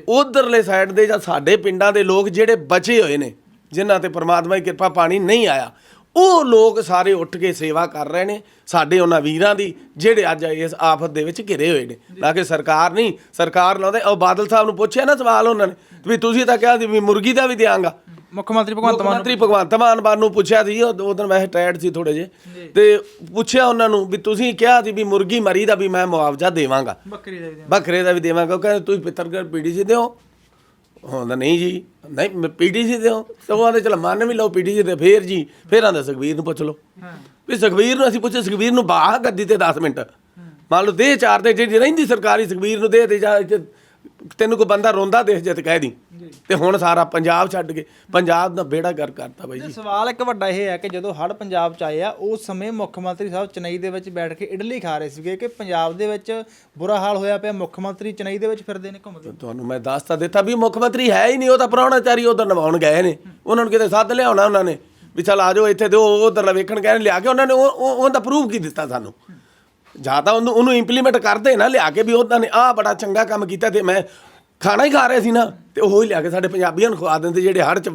ਉਧਰਲੇ ਸਾਈਡ ਦੇ ਜਾਂ ਸਾਡੇ ਪਿੰਡਾਂ ਦੇ ਲੋਕ ਜਿਹੜੇ ਬਚੇ ਹੋਏ ਨੇ ਜਿਨ੍ਹਾਂ ਤੇ ਪ੍ਰਮਾਤਮਾ ਦੀ ਕਿਰਪਾ ਪਾਣੀ ਨਹੀਂ ਆਇਆ ਉਹ ਲੋਕ ਸਾਰੇ ਉੱਠ ਕੇ ਸੇਵਾ ਕਰ ਰਹੇ ਨੇ ਸਾਡੇ ਉਹਨਾਂ ਵੀਰਾਂ ਦੀ ਜਿਹੜੇ ਅੱਜ ਇਸ ਆਫਤ ਦੇ ਵਿੱਚ ਘਿਰੇ ਹੋਏ ਨੇ। ਨਾ ਕਿ ਸਰਕਾਰ ਨਹੀਂ ਸਰਕਾਰ ਲਾਉਂਦੇ ਉਹ ਬਾਦਲ ਸਾਹਿਬ ਨੂੰ ਪੁੱਛਿਆ ਨਾ ਸਵਾਲ ਉਹਨਾਂ ਨੇ ਵੀ ਤੁਸੀਂ ਤਾਂ ਕਿਹਾ ਸੀ ਵੀ ਮੁਰਗੀ ਦਾ ਵੀ ਦਿਆਂਗਾ। ਮੁੱਖ ਮੰਤਰੀ ਭਗਵੰਤ ਮੁੱਖ ਮਾਨ ਮੰਤਰੀ ਭਗਵੰਤ ਮਾਨ ਬਾਨ ਨੂੰ ਪੁੱਛਿਆ ਸੀ ਉਹ ਉਦੋਂ ਵੈਸੇ ਟਾਇਰਡ ਸੀ ਥੋੜੇ ਜੇ। ਤੇ ਪੁੱਛਿਆ ਉਹਨਾਂ ਨੂੰ ਵੀ ਤੁਸੀਂ ਕਿਹਾ ਸੀ ਵੀ ਮੁਰਗੀ ਮਰੀ ਦਾ ਵੀ ਮੈਂ ਮੁਆਵਜ਼ਾ ਦੇਵਾਂਗਾ। ਬੱਕਰੀ ਦਾ ਵੀ ਬੱਕਰੇ ਦਾ ਵੀ ਦੇਵਾਂਗਾ ਉਹ ਕਹਿੰਦੇ ਤੁਸੀਂ ਪਿੱਤਰਗੜ ਪੀਡੀਸੀ ਹੁੰਦਾ ਨਹੀਂ ਜੀ ਨਹੀਂ ਮੈਂ ਪੀਡੀਸੀ ਦਿਓ। ਤੇ ਉਹ ਆਂਦੇ ਚਲ ਮੰਨ ਵੀ ਲਓ ਪੀਡੀਸੀ ਤੇ ਫੇਰ ਜੀ ਫੇਰ ਆਂਦਾ ਸੁਖਵੀਰ ਨੂੰ ਪੁੱਛ ਲਓ। ਵੀ ਸੁਖਵੀਰ ਨੂੰ ਅਸੀਂ ਪੁੱਛੇ ਸੁਖਵੀਰ ਨੂੰ ਬਾਹ ਗੱਦੀ ਤੇ 10 ਮਿੰਟ। ਮੰਨ ਲਓ ਦੇ ਚਾਰ ਦੇ ਜਿਹੜੀ ਰਹਿੰਦੀ ਸਰਕਾਰੀ ਸੁਖਵੀਰ ਨੂੰ ਦੇ ਦੇ ਜਾ ਤੈਨੂੰ ਕੋਈ ਬੰਦਾ ਰੋਂਦਾ ਦੇਖ ਜੇ ਤੇ ਕਹਿ ਦੀ। ਤੇ ਹੁਣ ਸਾਰਾ ਪੰਜਾਬ ਛੱਡ ਕੇ ਪੰਜਾਬ ਦਾ ਬੇੜਾ ਗਰ ਕਰਤਾ ਬਾਈ ਜੀ। ਸਵਾਲ ਇੱਕ ਵੱਡਾ ਇਹ ਹੈ ਕਿ ਜਦੋਂ ਹੜ ਪੰਜਾਬ ਚ ਆਏ ਆ ਉਸ ਸਮੇਂ ਮੁੱਖ ਮੰਤਰੀ ਸਾਹਿਬ ਚੇਨਈ ਦੇ ਵਿੱਚ ਬੈਠ ਕੇ ਇਡਲੀ ਖਾ ਰਹੇ ਸੀਗੇ ਕਿ ਪੰਜਾਬ ਦੇ ਵਿੱਚ ਬੁਰਾ ਹਾਲ ਹੋਇਆ ਪਿਆ ਮੁੱਖ ਮੰਤਰੀ ਚੇਨਈ ਦੇ ਵਿੱਚ ਫਿਰਦੇ ਨੇ ਘੁੰਮਦੇ ਤੁਹਾਨੂੰ ਮੈਂ ਦੱਸ ਤਾਂ ਦਿੱਤਾ ਵੀ ਮੁੱਖ ਮੰਤਰੀ ਹੈ ਹੀ ਨਹੀਂ ਉਹ ਤਾਂ ਪ੍ਰਾਹੁਣਾਚਾਰੀ ਉਧਰ ਨਿਭਾਉਣ ਗਏ ਨੇ। ਉਹਨਾਂ ਨੂੰ ਕਿਤੇ ਸੱਦ ਲਿਆਉਣਾ ਉਹਨਾਂ ਨੇ ਵੀ ਚਲ ਆ ਜਾਓ ਇੱਥੇ ਤੇ ਉਹ ਉਧਰ ਵੇਖਣ ਗਏ ਲਿਆ ਕੇ ਉਹਨਾਂ ਨੇ ਉਹ ਉਹ- ਉਹਦਾ ਪ੍ਰੂਫ ਕੀ ਦਿੱਤਾ ਸਾਨੂੰ? ਜਾਂ ਤਾਂ ਉਹਨੂੰ ਉਹਨੂੰ ਇੰਪਲੀਮੈਂਟ ਕਰਦੇ ਨਾ ਲਿਆ ਕੇ ਵੀ ਉਹਨਾਂ ਨੇ ਆਹ ਬੜਾ ਚੰਗਾ ਕੰਮ ਕੀਤਾ ਤੇ ਮੈਂ ਖਾਣਾ ਹੀ ਖਾ ਰਹੇ ਸੀ ਨਾ, ਤੇ ਉਹ ਹੀ ਲਿਆ ਕੇ ਸਾਡੇ ਪੰਜਾਬੀਆਂ ਨੂੰ ਖਵਾ ਦਿੰਦੇ ਜਿਹੜੇ ਹੜ੍ਹ ਚ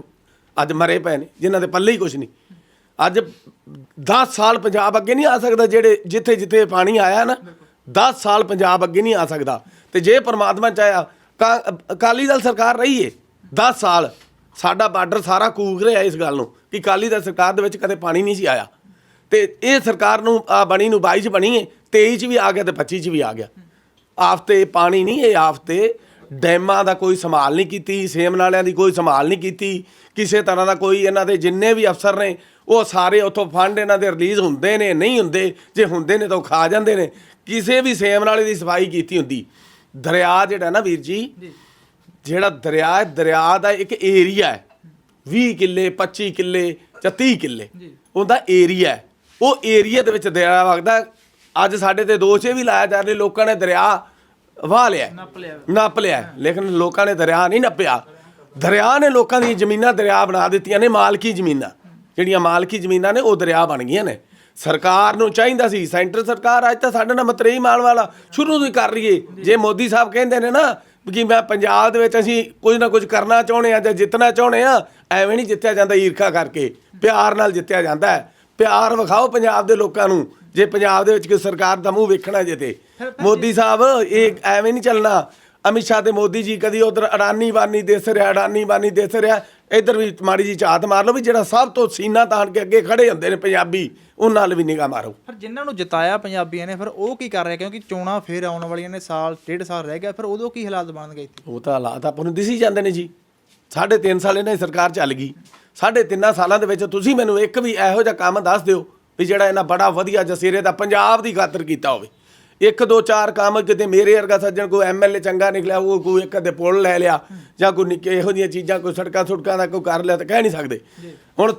ਅੱਜ ਮਰੇ ਪਏ ਨੇ, ਜਿਨ੍ਹਾਂ ਦੇ ਪੱਲੇ ਹੀ ਕੁਝ ਨਹੀਂ। ਅੱਜ 10 ਸਾਲ ਪੰਜਾਬ ਅੱਗੇ ਨਹੀਂ ਆ ਸਕਦਾ ਜਿਹੜੇ ਜਿੱਥੇ ਜਿੱਥੇ ਪਾਣੀ ਆਇਆ ਨਾ 10 ਸਾਲ ਪੰਜਾਬ ਅੱਗੇ ਨਹੀਂ ਆ ਸਕਦਾ। ਤੇ ਜੇ ਪ੍ਰਮਾਤਮਾ ਚਾਹਿਆ, ਕਾ- ਅਕਾਲੀ ਦਲ ਸਰਕਾਰ ਰਹੀ ਏ 10 ਸਾਲ। ਸਾਡਾ ਬਾਰਡਰ ਸਾਰਾ ਕੂਕ ਰਿਹਾ ਇਸ ਗੱਲ ਨੂੰ, ਕਿ ਅਕਾਲੀ ਦਲ ਸਰਕਾਰ ਦੇ ਵਿੱਚ ਕਦੇ ਪਾਣੀ ਨਹੀਂ ਸੀ ਆਇਆ। ਤੇ ਇਹ ਸਰਕਾਰ ਨੂੰ ਬਣੀ ਨੂੰ 22 ਚ ਬਣੀ ਏ 23 ਚ ਵੀ ਆ ਗਿਆ ਤੇ 25 ਚ ਵੀ ਆ ਗਿਆ। ਆਫਤੇ ਪਾਣੀ ਨਹੀਂ, ਇਹ ਆਫਤੇ ਡੈਮਾਂ ਦਾ ਕੋਈ ਸੰਭਾਲ ਨਹੀਂ ਕੀਤੀ ਸੇਮ ਨਾਲਿਆਂ ਦੀ ਕੋਈ ਸੰਭਾਲ ਨਹੀਂ ਕੀਤੀ ਕਿਸੇ ਤਰ੍ਹਾਂ ਦਾ ਕੋਈ ਇਹਨਾਂ ਦੇ ਜਿੰਨੇ ਵੀ ਅਫਸਰ ਨੇ ਉਹ ਸਾਰੇ ਉੱਥੋਂ ਫੰਡ ਇਹਨਾਂ ਦੇ ਰਿਲੀਜ਼ ਹੁੰਦੇ ਨੇ ਨਹੀਂ ਹੁੰਦੇ ਜੇ ਹੁੰਦੇ ਨੇ ਤਾਂ ਖਾ ਜਾਂਦੇ ਨੇ। ਕਿਸੇ ਵੀ ਸੇਮ ਨਾਲੇ ਦੀ ਸਫ਼ਾਈ ਕੀਤੀ ਹੁੰਦੀ। ਦਰਿਆ ਜਿਹੜਾ ਨਾ ਵੀਰ ਜੀ ਜਿਹੜਾ ਦਰਿਆ ਹੈ ਦਰਿਆ ਦਾ ਇੱਕ ਏਰੀਆ ਹੈ। 20 ਕਿੱਲੇ 25 ਕਿੱਲੇ ਜਾਂ 30 ਕਿੱਲੇ ਉਹਦਾ ਏਰੀਆ ਹੈ। ਉਹ ਏਰੀਆ ਦੇ ਵਿੱਚ ਦਰਿਆ ਵਗਦਾ। ਅੱਜ ਸਾਡੇ ਤੇ ਦੋਸ਼ ਇਹ ਵੀ ਲਾਇਆ ਜਾ ਰਿਹਾ ਲੋਕਾਂ ਨੇ ਦਰਿਆ ਵਾਹ ਲਿਆ। ਨੱਪ ਲਿਆ। ਨੱਪ ਲਿਆ। ਲੇਕਿਨ ਲੋਕਾਂ ਨੇ ਦਰਿਆ ਨਹੀਂ ਨੱਪਿਆ। ਦਰਿਆ ਨੇ ਲੋਕਾਂ ਦੀਆਂ ਜ਼ਮੀਨਾਂ ਦਰਿਆ ਬਣਾ ਦਿੱਤੀਆਂ ਨੇ ਮਾਲਕੀ ਜ਼ਮੀਨਾਂ। ਜਿਹੜੀਆਂ ਮਾਲਕੀ ਜ਼ਮੀਨਾਂ ਨੇ ਉਹ ਦਰਿਆ ਬਣ ਗਈਆਂ ਨੇ। ਸਰਕਾਰ ਨੂੰ ਚਾਹੀਦਾ ਸੀ ਸੈਂਟਰ ਸਰਕਾਰ ਅੱਜ ਤਾਂ ਸਾਡੇ ਨਾਲ ਮਤਰੇਈ ਮਾਲ ਵਾਲਾ ਸ਼ੁਰੂ ਤੋਂ ਹੀ ਕਰ ਰਹੀ ਏ। ਜੇ ਮੋਦੀ ਸਾਹਿਬ ਕਹਿੰਦੇ ਨੇ ਨਾ ਕਿ ਮੈਂ ਪੰਜਾਬ ਦੇ ਵਿੱਚ ਅਸੀਂ ਕੁਝ ਨਾ ਕੁਝ ਕਰਨਾ ਚਾਹੁੰਦੇ ਆ ਜਾਂ ਜਿੱਤਣਾ ਚਾਹੁੰਦੇ ਆ ਐਵੇਂ ਨਹੀਂ ਜਿੱਤਿਆ ਜਾਂਦਾ ਈਰਖਾ ਕਰਕੇ। ਪਿਆਰ ਨਾਲ ਜਿੱਤਿਆ ਜਾਂਦਾ ਹੈ। ਪਿਆਰ ਵਿਖਾਓ ਪੰਜਾਬ ਦੇ ਲੋਕਾਂ ਨੂੰ। ਜੇ ਪੰਜਾਬ ਦੇ ਵਿੱਚ ਕੋਈ ਸਰਕਾਰ ਦਾ ਮੂੰਹ ਵੇਖਣਾ ਜੇ ਤੇ। ਮੋਦੀ ਸਾਹਿਬ ਇਹ ਐਵੇਂ ਨਹੀਂ ਚੱਲਣਾ। ਅਮਿਤ ਸ਼ਾਹ ਤੇ ਮੋਦੀ ਜੀ ਕਦੀ ਉਧਰ ਅਡਾਨੀ ਬਾਨੀ ਦੇਸ ਰਿਹਾ ਅਡਾਨੀ ਬਾਨੀ ਦੇਸ ਰਿਹਾ। ਇੱਧਰ ਵੀ ਮਾੜੀ ਜੀ ਝਾਤ ਮਾਰ ਲਓ ਵੀ ਜਿਹੜਾ ਸਭ ਤੋਂ ਸੀਨਾ ਤਾਣ ਕੇ ਅੱਗੇ ਖੜੇ ਹੁੰਦੇ ਨੇ ਪੰਜਾਬੀ ਉਹਨਾਂ ਨਾਲ ਵੀ ਨਿਗਾਹ ਮਾਰੋ। ਫਿਰ ਜਿਨ੍ਹਾਂ ਨੂੰ ਜਿਤਾਇਆ ਪੰਜਾਬੀਆਂ ਨੇ ਫਿਰ ਉਹ ਕੀ ਕਰ ਰਹੇ? ਕਿਉਂਕਿ ਚੋਣਾਂ ਫੇਰ ਆਉਣ ਵਾਲੀਆਂ ਨੇ ਸਾਲ ਡੇਢ ਸਾਲ ਰਹਿ ਗਿਆ ਫਿਰ ਉਦੋਂ ਕੀ ਹਾਲਾਤ ਬਣਨਗੇ ਇੱਥੇ? ਉਹ ਤਾਂ ਹਾਲਾਤ ਆਪਾਂ ਨੂੰ ਦਿਸੀ ਜਾਂਦੇ ਨੇ ਜੀ। ਸਾਢੇ ਤਿੰਨ ਸਾਲ ਇਹਨਾਂ ਦੀ ਸਰਕਾਰ ਚੱਲ ਗਈ। ਸਾਢੇ ਤਿੰਨਾਂ ਸਾਲਾਂ ਦੇ ਵਿੱਚ ਤੁਸੀਂ ਮੈਨੂੰ ਇੱਕ ਵੀ ਇਹੋ ਜਿਹਾ ਕੰਮ ਦੱਸ ਦਿਓ ਵੀ ਜਿਹੜਾ ਇਹਨਾਂ ਬੜਾ ਵਧੀਆ ਜਸੀਰੇ ਦਾ ਪੰਜਾਬ ਦੀ ਖਾਤਰ ਕੀਤਾ ਹੋਵੇ। ਇੱਕ ਦੋ ਚਾਰ ਕੰਮ ਕਿਤੇ ਮੇਰੇ ਵਰਗਾ ਸੱਜਣ ਕੋਈ ਐਮਐਲਏ ਚੰਗਾ ਨਿਕਲਿਆ ਉਹ ਕੋਈ ਇੱਕ ਅੱਧੇ ਪੁਲ ਲੈ ਲਿਆ ਜਾਂ ਕੋਈ ਨਿੱਕੇ ਇਹੋ ਜਿਹੀਆਂ ਚੀਜ਼ਾਂ ਕੋਈ ਸੜਕਾਂ ਸੁੜਕਾਂ ਦਾ ਕੋਈ ਕਰ ਲਿਆ ਤਾਂ ਕਹਿ ਨਹੀਂ ਸਕਦੇ। ਹੁਣ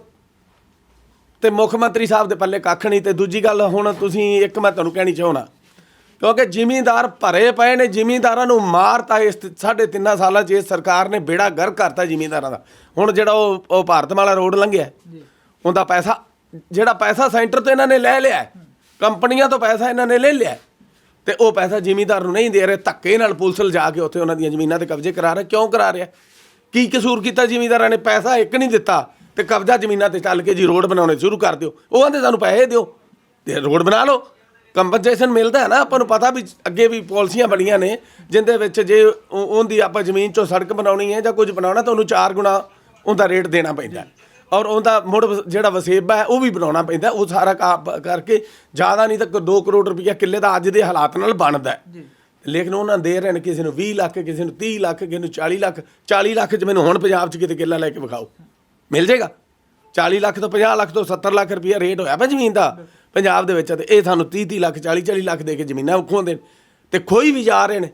ਤੇ ਮੁੱਖ ਮੰਤਰੀ ਸਾਹਿਬ ਦੇ ਪੱਲੇ ਕੱਖ ਨਹੀਂ ਤੇ ਦੂਜੀ ਗੱਲ ਹੁਣ ਤੁਸੀਂ ਇੱਕ ਮੈਂ ਤੁਹਾਨੂੰ ਕਹਿਣੀ ਚਾਹਣਾ ਕਿਉਂਕਿ ਜ਼ਿਮੀਂਦਾਰ ਭਰੇ ਪਏ ਨੇ ਜ਼ਿਮੀਂਦਾਰਾਂ ਨੂੰ ਮਾਰਤਾ ਇਸ ਸਾਢੇ ਤਿੰਨਾਂ ਸਾਲਾਂ 'ਚ ਇਸ ਸਰਕਾਰ ਨੇ ਬੇੜਾ ਗਰ ਕਰਤਾ ਜ਼ਿਮੀਂਦਾਰਾਂ ਦਾ। ਹੁਣ ਜਿਹੜਾ ਉਹ ਉਹ ਭਾਰਤਮਾਲਾ ਰੋਡ ਲੰਘਿਆ ਉਹਦਾ ਪੈਸਾ ਜਿਹੜਾ ਪੈਸਾ ਸੈਂਟਰ ਤੋਂ ਇਹਨਾਂ ਨੇ ਲੈ ਲਿਆ ਕੰਪਨੀਆਂ ਤੋਂ ਪੈਸਾ ਇਹਨਾਂ ਨੇ ਲੈ ਲਿਆ ਹੈ, ਤੇ ਉਹ ਪੈਸਾ ਜ਼ਿਮੀਦਾਰ ਨੂੰ ਨਹੀਂ ਦੇ ਰਹੇ ਧੱਕੇ ਨਾਲ ਪੁਲਿਸ ਲਿਜਾ ਕੇ ਉੱਥੇ ਉਹਨਾਂ ਦੀਆਂ ਜ਼ਮੀਨਾਂ ਤੇ ਕਬਜ਼ੇ ਕਰਾ ਰਿਹਾ ਕਿਉਂ ਕਰਾ ਰਿਹਾ ਕੀ ਕਸੂਰ ਕੀਤਾ ਜ਼ਿਮੀਦਾਰਾਂ ਨੇ? ਪੈਸਾ ਇੱਕ ਨਹੀਂ ਦਿੱਤਾ ਤੇ ਕਬਜ਼ਾ ਜ਼ਮੀਨਾਂ ਤੇ ਚੱਲ ਕੇ ਜੀ ਰੋਡ ਬਣਾਉਣੇ ਸ਼ੁਰੂ ਕਰ ਦਿਓ। ਉਹ ਕਹਿੰਦੇ ਸਾਨੂੰ ਪੈਸੇ ਦਿਓ ਤੇ ਰੋਡ ਬਣਾ ਲਓ। ਕੰਪਨਸੇਸ਼ਨ ਮਿਲਦਾ ਹੈ ਨਾ ਆਪਾਂ ਨੂੰ ਪਤਾ ਵੀ ਅੱਗੇ ਵੀ ਪਾਲਿਸੀਆਂ ਬਣੀਆਂ ਨੇ ਜਿੰਦੇ ਵਿੱਚ ਜੇ ਉਹਦੀ ਆਪਾਂ ਜ਼ਮੀਨ ਚੋਂ ਸੜਕ ਬਣਾਉਣੀ ਹੈ ਜਾਂ ਕੁਝ ਬਣਾਉਣਾ ਤਾਂ ਉਹਨੂੰ ਚਾਰ ਗੁਣਾ ਉਹਦਾ ਰੇਟ ਦੇਣਾ ਪੈਂਦਾ ਔਰ ਉਹਦਾ ਮੁੜ ਜਿਹੜਾ ਵਸੇਬਾ ਹੈ ਉਹ ਵੀ ਬਣਾਉਣਾ ਪੈਂਦਾ ਉਹ ਸਾਰਾ ਕਾ- ਕਰਕੇ ਜ਼ਿਆਦਾ ਨਹੀਂ ਤਾਂ 2 ਕਰੋੜ ਰੁਪਈਆ ਕਿੱਲੇ ਦਾ ਅੱਜ ਦੇ ਹਾਲਾਤ ਨਾਲ ਬਣਦਾ ਹੈ। ਲੇਕਿਨ ਉਹਨਾਂ ਦੇ ਰਹੇ ਨੇ ਕਿਸੇ ਨੂੰ 20 ਲੱਖ ਕਿਸੇ ਨੂੰ 30 ਲੱਖ ਕਿਸੇ ਨੂੰ 40 ਲੱਖ 40 ਲੱਖ ਚ ਮੈਨੂੰ ਹੁਣ ਪੰਜਾਬ ਚ ਕਿਤੇ ਕਿੱਲਾ ਲੈ ਕੇ ਵਿਖਾਓ। ਮਿਲ ਜਾਏਗਾ? 40 ਲੱਖ ਤੋਂ 50 ਲੱਖ ਤੋਂ 70 ਲੱਖ ਰੁਪਈਆ ਰੇਟ ਹੋਇਆ ਪਿਆ ਜ਼ਮੀਨ ਦਾ। ਪੰਜਾਬ ਦੇ ਵਿੱਚ ਤੇ ਇਹ ਸਾਨੂੰ 30 30 ਲੱਖ 40 40 ਲੱਖ ਦੇ ਕੇ ਜ਼ਮੀਨਾਂ ਖੋਹਦੇ ਨੇ। ਤੇ ਖੋਈ ਵੀ ਜਾ ਰਹੇ ਨੇ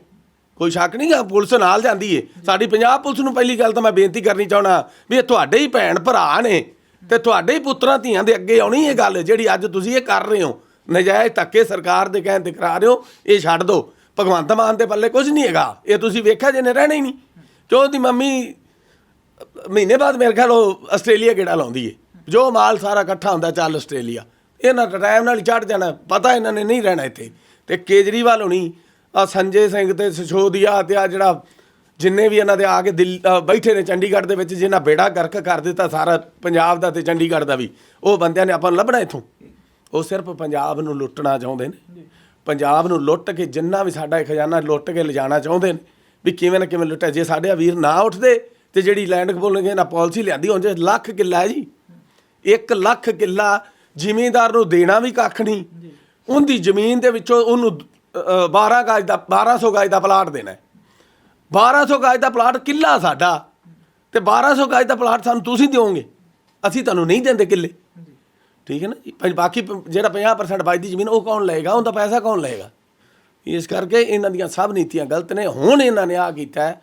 ਕੋਈ ਸ਼ੱਕ ਨਹੀਂ ਗਾ ਪੁਲਿਸ ਨਾਲ ਜਾਂਦੀ ਏ? ਸਾਡੀ ਪੰਜਾਬ ਪੁਲਿਸ ਨੂੰ ਪਹਿਲੀ ਗੱਲ ਤਾਂ ਮੈਂ ਬੇਨਤੀ ਕਰਨੀ ਚਾਹਣਾ ਵੀ ਇਹ ਤੁਹਾਡੇ ਹੀ ਭੈਣ ਭਰਾ ਨੇ ਤੇ ਤੁਹਾਡੇ ਹੀ ਪੁੱਤਰਾਂ ਧੀਆਂ ਦੇ ਅੱਗੇ ਆਉਣੀ ਇਹ ਗੱਲ ਜਿਹੜੀ ਅੱਜ ਤੁਸੀਂ ਇਹ ਕਰ ਰਹੇ ਹੋ। ਨਜਾਇਜ਼ ਧੱਕੇ ਸਰਕਾਰ ਦੇ ਕਹਿਣ ਤੇ ਕਰਾ ਰਹੇ ਹੋ, ਇਹ ਛੱਡ ਦਿਓ ਭਗਵੰਤ ਮਾਨ ਦੇ ਪੱਲੇ ਕੁਝ ਨਹੀਂ ਹੈਗਾ। ਇਹ ਤੁਸੀਂ ਵੇਖਿਆ ਜੇ ਨੇ ਰਹਿਣਾ ਹੀ ਨਹੀਂ। ਕਿਉਂ ਦੀ ਮੰਮੀ, ਮਹੀਨੇ ਬਾਅਦ ਮੇਰੇ ਖਿਆਲ ਉਹ ਆਸਟ੍ਰੇਲੀਆ ਗੇੜਾ ਲਾਉਂਦੀ ਏ। ਜੋ ਮਾਲ ਸਾਰਾ ਇਕੱਠਾ ਹੁੰਦਾ, ਚੱਲ ਆਸਟ੍ਰੇਲੀਆ। ਇਹਨਾਂ ਟਾਈਮ ਨਾਲ ਹੀ ਚੜ ਜਾਣਾ। ਪਤਾ ਇਹਨਾਂ ਨੇ ਨਹੀਂ ਰਹਿਣਾ ਇੱਥੇ। ਤੇ ਕੇਜਰੀਵਾਲ ਹੁਣੀ ਆ ਸੰਜੇ ਸਿੰਘ ਤੇ ਸਿਸੋਦੀਆ ਤੇ ਆ ਜਿਹੜਾ ਜਿੰਨੇ ਵੀ ਇਹਨਾਂ ਦੇ ਆ ਕੇ ਦਿੱਲੀ ਅ, ਬੈਠੇ ਨੇ ਚੰਡੀਗੜ੍ਹ ਦੇ ਵਿੱਚ ਜਿਨ੍ਹਾਂ ਬੇੜਾ ਗਰਕ ਕਰ ਦਿੱਤਾ ਸਾਰਾ ਪੰਜਾਬ ਦਾ ਤੇ ਚੰਡੀਗੜ੍ਹ ਦਾ ਵੀ ਉਹ ਬੰਦਿਆਂ ਨੇ ਆਪਾਂ ਨੂੰ ਲੱਭਣਾ ਇੱਥੋਂ। ਉਹ ਸਿਰਫ ਪੰਜਾਬ ਨੂੰ ਲੁੱਟਣਾ ਚਾਹੁੰਦੇ ਨੇ। ਪੰਜਾਬ ਨੂੰ ਲੁੱਟ ਕੇ ਜਿੰਨਾ ਵੀ ਸਾਡਾ ਇਹ ਖਜ਼ਾਨਾ ਲੁੱਟ ਕੇ ਲਿਜਾਣਾ ਚਾਹੁੰਦੇ ਨੇ ਵੀ ਕਿਵੇਂ ਨਾ ਕਿਵੇਂ ਲੁੱਟਿਆ। ਜੇ ਸਾਡੇ ਆ ਵੀਰ ਨਾ ਉੱਠਦੇ ਤੇ ਜਿਹੜੀ ਲੈਂਡ ਬੋਲਣਗੇ ਨਾ ਪਾਲਿਸੀ ਲਿਆਂਦੀ ਹੁਣ ਜੇ ਲੱਖ ਕਿੱਲਾ ਹੈ ਜੀ। 1 ਲੱਖ ਕਿੱਲਾ ਜ਼ਿਮੀਂਦਾਰ ਨੂੰ ਦੇਣਾ ਵੀ ਕੱਖ ਨਹੀਂ। ਉਹਦੀ ਜ਼ਮੀਨ ਦੇ ਵਿੱਚੋਂ ਉਹਨੂੰ 12 ਗਜ ਦਾ 1200 ਗਜ ਦਾ ਪਲਾਟ ਦੇਣਾ ਹੈ। 1200 ਗਜ ਦਾ ਪਲਾਟ ਕਿੱਲਾ ਸਾਡਾ। ਤੇ 1200 ਗਜ ਦਾ ਪਲਾਟ ਸਾਨੂੰ ਤੁਸੀਂ ਦਿਓਗੇ। ਅਸੀਂ ਤੁਹਾਨੂੰ ਨਹੀਂ ਦਿੰਦੇ ਕਿੱਲੇ। ਠੀਕ ਹੈ ਨਾ ਜੀ? ਬਾਕੀ ਪ- ਜਿਹੜਾ 50% ਬਚਦੀ ਜ਼ਮੀਨ, ਉਹ ਕੌਣ ਲਏਗਾ? ਉਹਦਾ ਪੈਸਾ ਕੌਣ ਲਏਗਾ? ਇਸ ਕਰਕੇ ਇਹਨਾਂ ਦੀਆਂ ਸਭ ਨੀਤੀਆਂ ਗਲਤ ਨੇ। ਹੁਣ ਇਹਨਾਂ ਨੇ ਆ ਕੀਤਾ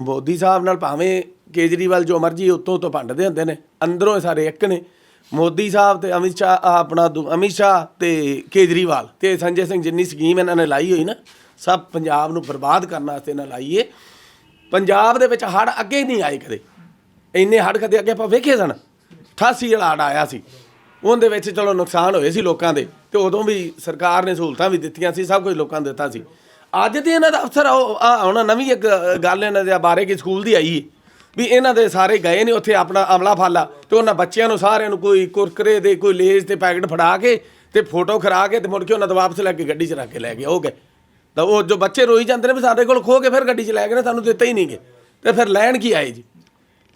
ਮੋਦੀ ਸਾਹਿਬ ਨਾਲ ਭਾਵੇਂ ਕੇਜਰੀਵਾਲ ਜੋ ਮਰਜ਼ੀ ਉੱਤੋਂ ਤੋਂ ਭੰਡਦੇ ਹੁੰਦੇ ਨੇ, ਅੰਦਰੋਂ ਇਹ ਸਾਰੇ ਇੱਕ ਨੇ। ਮੋਦੀ ਸਾਹਿਬ ਤੇ ਅਮਿਤ ਸ਼ਾਹ, ਆਹ ਆਪਣਾ ਦੂ- ਅਮਿਤ ਸ਼ਾਹ ਤੇ ਕੇਜਰੀਵਾਲ ਤੇ ਸੰਜੇ ਸਿੰਘ ਜਿੰਨੀ ਸਕੀਮ ਇਹਨਾਂ ਨੇ ਲਾਈ ਹੋਈ ਨਾ, ਸਭ ਪੰਜਾਬ ਨੂੰ ਬਰਬਾਦ ਕਰਨ ਵਾਸਤੇ ਇਹਨਾਂ ਲਾਈ ਏ ਪੰਜਾਬ ਦੇ ਵਿੱਚ ਹੜ ਅੱਗੇ ਨਹੀਂ ਆਏ ਕਦੇ। ਇੰਨੇ ਹੜ ਕਦੇ ਅੱਗੇ ਆਪਾਂ ਵੇਖੇ ਸਨ। 88 ਵਾਲਾ ਹੜ੍ਹ ਆਇਆ ਸੀ। ਉਹਦੇ ਵਿੱਚ ਚਲੋ ਨੁਕਸਾਨ ਹੋਏ ਸੀ ਲੋਕਾਂ ਦੇ ਤੇ ਉਦੋਂ ਵੀ ਸਰਕਾਰ ਨੇ ਸਹੂਲਤਾਂ ਵੀ ਦਿੱਤੀਆਂ ਸੀ, ਸਭ ਕੁਝ ਲੋਕਾਂ ਨੂੰ ਦਿੱਤਾ ਸੀ। ਅੱਜ ਤੇ ਇਹਨਾਂ ਦਾ ਅਫਸਰ ਆ ਹੁਣ ਨਵੀਂ ਇੱਕ ਗੱਲ ਇਹਨਾਂ ਦੇ ਬਾਰੇ ਕਿ ਸਕੂਲ ਦੀ ਆਈ ਹੈ ਵੀ ਇਹਨਾਂ ਦੇ ਸਾਰੇ ਗਏ ਨੇ ਉੱਥੇ ਆਪਣਾ ਅਮਲਾ ਫਾਲਾ ਤੇ ਉਹਨਾਂ ਬੱਚਿਆਂ ਨੂੰ ਸਾਰਿਆਂ ਨੂੰ ਕੋਈ ਕੁਰਕਰੇ ਦੇ, ਕੋਈ ਲੇਜ਼ ਤੇ ਪੈਕਟ ਫੜਾ ਕੇ ਤੇ ਫੋਟੋ ਖਰਾ ਕੇ ਤੇ ਮੁੜ ਕੇ ਉਹਨਾਂ ਤੋਂ ਵਾਪਸ ਲੈ ਕੇ ਗੱਡੀ 'ਚ ਰੱਖ ਕੇ ਲੈ ਗਏ, ਉਹ ਗਏ। ਤਾਂ ਉਹ ਜੋ ਬੱਚੇ ਰੋਈ ਜਾਂਦੇ ਨੇ ਵੀ ਸਾਡੇ ਕੋਲ ਖੋ ਕੇ ਫਿਰ ਗੱਡੀ 'ਚ ਲੈ ਗਏ ਨੇ, ਸਾਨੂੰ ਦਿੱਤੇ ਹੀ ਨਹੀਂ ਗਏ ਤੇ ਫਿਰ ਲੈਣ ਕੀ ਆਏ ਜੀ?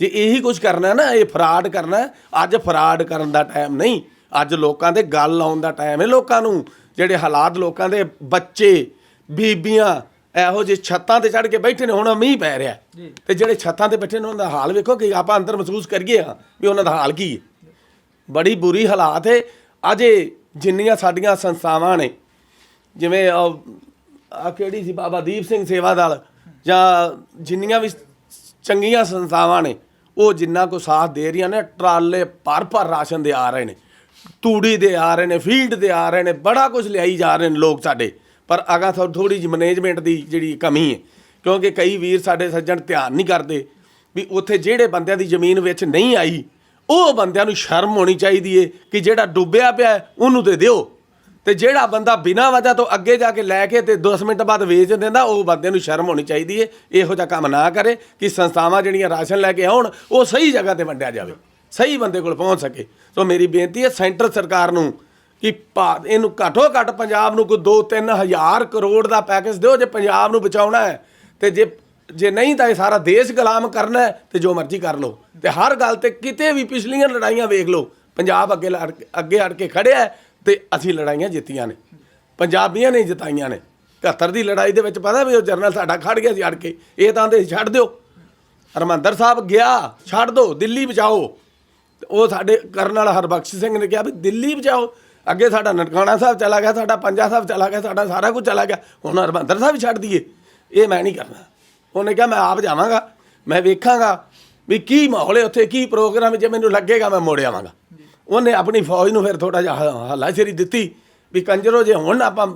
ਜੇ ਇਹੀ ਕੁਝ ਕਰਨਾ ਨਾ, ਇਹ ਫਰਾਡ ਕਰਨਾ, ਅੱਜ ਫਰਾਡ ਕਰਨ ਦਾ ਟਾਈਮ ਨਹੀਂ, ਅੱਜ ਲੋਕਾਂ ਦੇ ਗੱਲ ਆਉਣ ਦਾ ਟਾਈਮ ਹੈ, ਲੋਕਾਂ ਨੂੰ ਜਿਹੜੇ ਹਾਲਾਤ ਲੋਕਾਂ ਦੇ ਬੱਚੇ, ਬੀਬੀਆਂ ਇਹੋ ਜਿਹੇ ਛੱਤਾਂ ਤੇ ਚੜ ਕੇ ਬੈਠੇ ਨੇ ਹੁਣ ਮੀਂਹ ਪੈ ਰਿਹਾ। ਤੇ ਜਿਹੜੇ ਛੱਤਾਂ ਤੇ ਬੈਠੇ ਨੇ ਉਹਨਾਂ ਦਾ ਹਾਲ ਵੇਖੋ ਕਿ ਆਪਾਂ ਅੰਦਰ ਮਹਿਸੂਸ ਕਰੀਏ ਹਾਂ ਵੀ ਉਹਨਾਂ ਦਾ ਹਾਲ ਕੀ ਹੈ। ਬੜੀ ਬੁਰੀ ਹਾਲਾਤ ਹੈ। ਅਜੇ ਜਿੰਨੀਆਂ ਸਾਡੀਆਂ ਸੰਸਥਾਵਾਂ ਨੇ ਜਿਵੇਂ ਆ ਕਿਹੜੀ ਸੀ ਬਾਬਾ ਦੀਪ ਸਿੰਘ ਸੇਵਾ ਦਲ ਜਾਂ ਜਿੰਨੀਆਂ ਵੀ ਚੰਗੀਆਂ ਸੰਸਥਾਵਾਂ ਨੇ ਉਹ ਜਿੰਨਾ ਕੋ ਸਾਥ ਦੇ ਰਹੀਆਂ ਨੇ ਟਰਾਲੇ ਭਰ ਭਰ ਰਾਸ਼ਨ ਦੇ ਆ ਰਹੇ ਨੇ ਤੂੜੀ ਦੇ ਆ ਰਹੇ ਨੇ ਫੀਡ ਦੇ ਆ ਰਹੇ ਨੇ ਬੜਾ ਕੁਝ ਲਿਆਈ ਜਾ ਰਹੇ ਨੇ ਲੋਕ ਸਾਡੇ। ਪਰ ਅਗਾ ਥੋੜੀ ਜਿਹੀ ਮੈਨੇਜਮੈਂਟ ਦੀ ਜਿਹੜੀ ਕਮੀ ਹੈ, ਕਿਉਂਕਿ ਕਈ ਵੀਰ ਸਾਡੇ ਸੱਜਣ ਧਿਆਨ ਨਹੀਂ ਕਰਦੇ ਵੀ ਉੱਥੇ ਜਿਹੜੇ ਬੰਦਿਆਂ ਦੀ ਜ਼ਮੀਨ ਵਿੱਚ ਨਹੀਂ ਆਈ, ਉਹ ਬੰਦਿਆਂ ਨੂੰ ਸ਼ਰਮ ਹੋਣੀ ਚਾਹੀਦੀ ਏ ਕਿ ਜਿਹੜਾ ਡੁੱਬਿਆ ਪਿਆ ਉਹਨੂੰ ਤੇ ਦਿਓ। ਤੇ ਜਿਹੜਾ ਬੰਦਾ ਬਿਨਾਂ ਵਜ੍ਹਾ ਤੋਂ ਅੱਗੇ ਜਾ ਕੇ ਲੈ ਕੇ ਤੇ 10 ਮਿੰਟ ਬਾਅਦ ਵੇਚ ਦਿੰਦਾ, ਉਹ ਬੰਦੇ ਨੂੰ ਸ਼ਰਮ ਹੋਣੀ ਚਾਹੀਦੀ ਹੈ ਇਹੋ ਜਿਹਾ ਕੰਮ ਨਾ ਕਰੇ ਕਿ ਸੰਸਥਾਵਾਂ ਜਿਹੜੀਆਂ ਰਾਸ਼ਨ ਲੈ ਕੇ ਆਉਣ, ਉਹ ਸਹੀ ਜਗ੍ਹਾ ਤੇ ਵੰਡਿਆ ਜਾਵੇ, ਸਹੀ ਬੰਦੇ ਕੋਲ ਪਹੁੰਚ ਸਕੇ। ਸੋ ਮੇਰੀ ਬੇਨਤੀ ਹੈ, ਸੈਂਟਰ ਸਰਕਾਰ ਨੂੰ ਕਿ ਭਾ- ਇਹਨੂੰ ਘੱਟੋ ਘੱਟ ਪੰਜਾਬ ਨੂੰ ਕੋਈ 2-3 ਹਜ਼ਾਰ ਕਰੋੜ ਦਾ ਪੈਕੇਜ ਦਿਓ ਜੇ ਪੰਜਾਬ ਨੂੰ ਬਚਾਉਣਾ ਹੈ। ਤੇ ਜੇ ਜੇ ਨਹੀਂ ਤਾਂ ਇਹ ਸਾਰਾ ਦੇਸ਼ ਗੁਲਾਮ ਕਰਨਾ ਹੈ ਤੇ ਜੋ ਮਰਜ਼ੀ ਕਰ ਲਓ। ਤੇ ਹਰ ਗੱਲ ਤੇ ਕਿਤੇ ਵੀ ਪਿਛਲੀਆਂ ਲੜਾਈਆਂ ਵੇਖ ਲਓ। ਪੰਜਾਬ ਅੱਗੇ ਲੜ, ਅੱਗੇ ਅੜ ਕੇ ਖੜਿਆ ਹੈ ਤੇ ਅਸੀਂ ਲੜਾਈਆਂ ਜਿੱਤੀਆਂ ਨੇ। ਪੰਜਾਬੀਆਂ ਨੇ ਜਿਤਾਈਆਂ ਨੇ। 71 ਦੀ ਲੜਾਈ ਦੇ ਵਿੱਚ ਪਤਾ ਵੀ ਉਹ ਜਰਨਲ ਸਾਡਾ ਖੜ ਗਿਆ ਸੀ ਅੜ ਕੇ। ਇਹ ਤਾਂ ਦੇ ਛੱਡ ਦਿਓ। ਹਰਮੰਦਰ ਸਾਹਿਬ ਗਿਆ, ਛੱਡ ਦਿਓ, ਦਿੱਲੀ ਬਚਾਓ। ਉਹ ਸਾਡੇ ਕਰਨਲ ਹਰਬਖਸ਼ ਸਿੰਘ ਨੇ ਕਿਹਾ ਵੀ ਦਿੱਲੀ ਬਚਾਓ। ਅੱਗੇ ਸਾਡਾ ਨਨਕਾਣਾ ਸਾਹਿਬ ਚਲਾ ਗਿਆ, ਸਾਡਾ ਪੰਜਾ ਸਾਹਿਬ ਚਲਾ ਗਿਆ, ਸਾਡਾ ਸਾਰਾ ਕੁਝ ਚਲਾ ਗਿਆ। ਹੁਣ ਹਰਮੰਦਰ ਸਾਹਿਬ ਹੀ ਛੱਡ ਦਈਏ। ਇਹ ਮੈਂ ਨਹੀਂ ਕਰਨਾ। ਉਹਨੇ ਕਿਹਾ, ਮੈਂ ਆਪ ਜਾਵਾਂਗਾ, ਮੈਂ ਵੇਖਾਂਗਾ ਵੀ ਕੀ ਮਾਹੌਲ ਹੈ ਉੱਥੇ, ਕੀ ਪ੍ਰੋਗਰਾਮ ਜੇ ਮੈਨੂੰ ਲੱਗੇਗਾ ਮੈਂ ਮੋੜ ਆਵਾਂਗਾ। ਉਹਨੇ ਆਪਣੀ ਫੌਜ ਨੂੰ ਫਿਰ ਥੋੜਾ ਜਿਹਾ ਹਲਾਸ਼ੇਰੀ ਦਿੱਤੀ ਵੀ ਕੰਜਰੋ, ਜੇ ਹੁਣ ਆਪਾਂ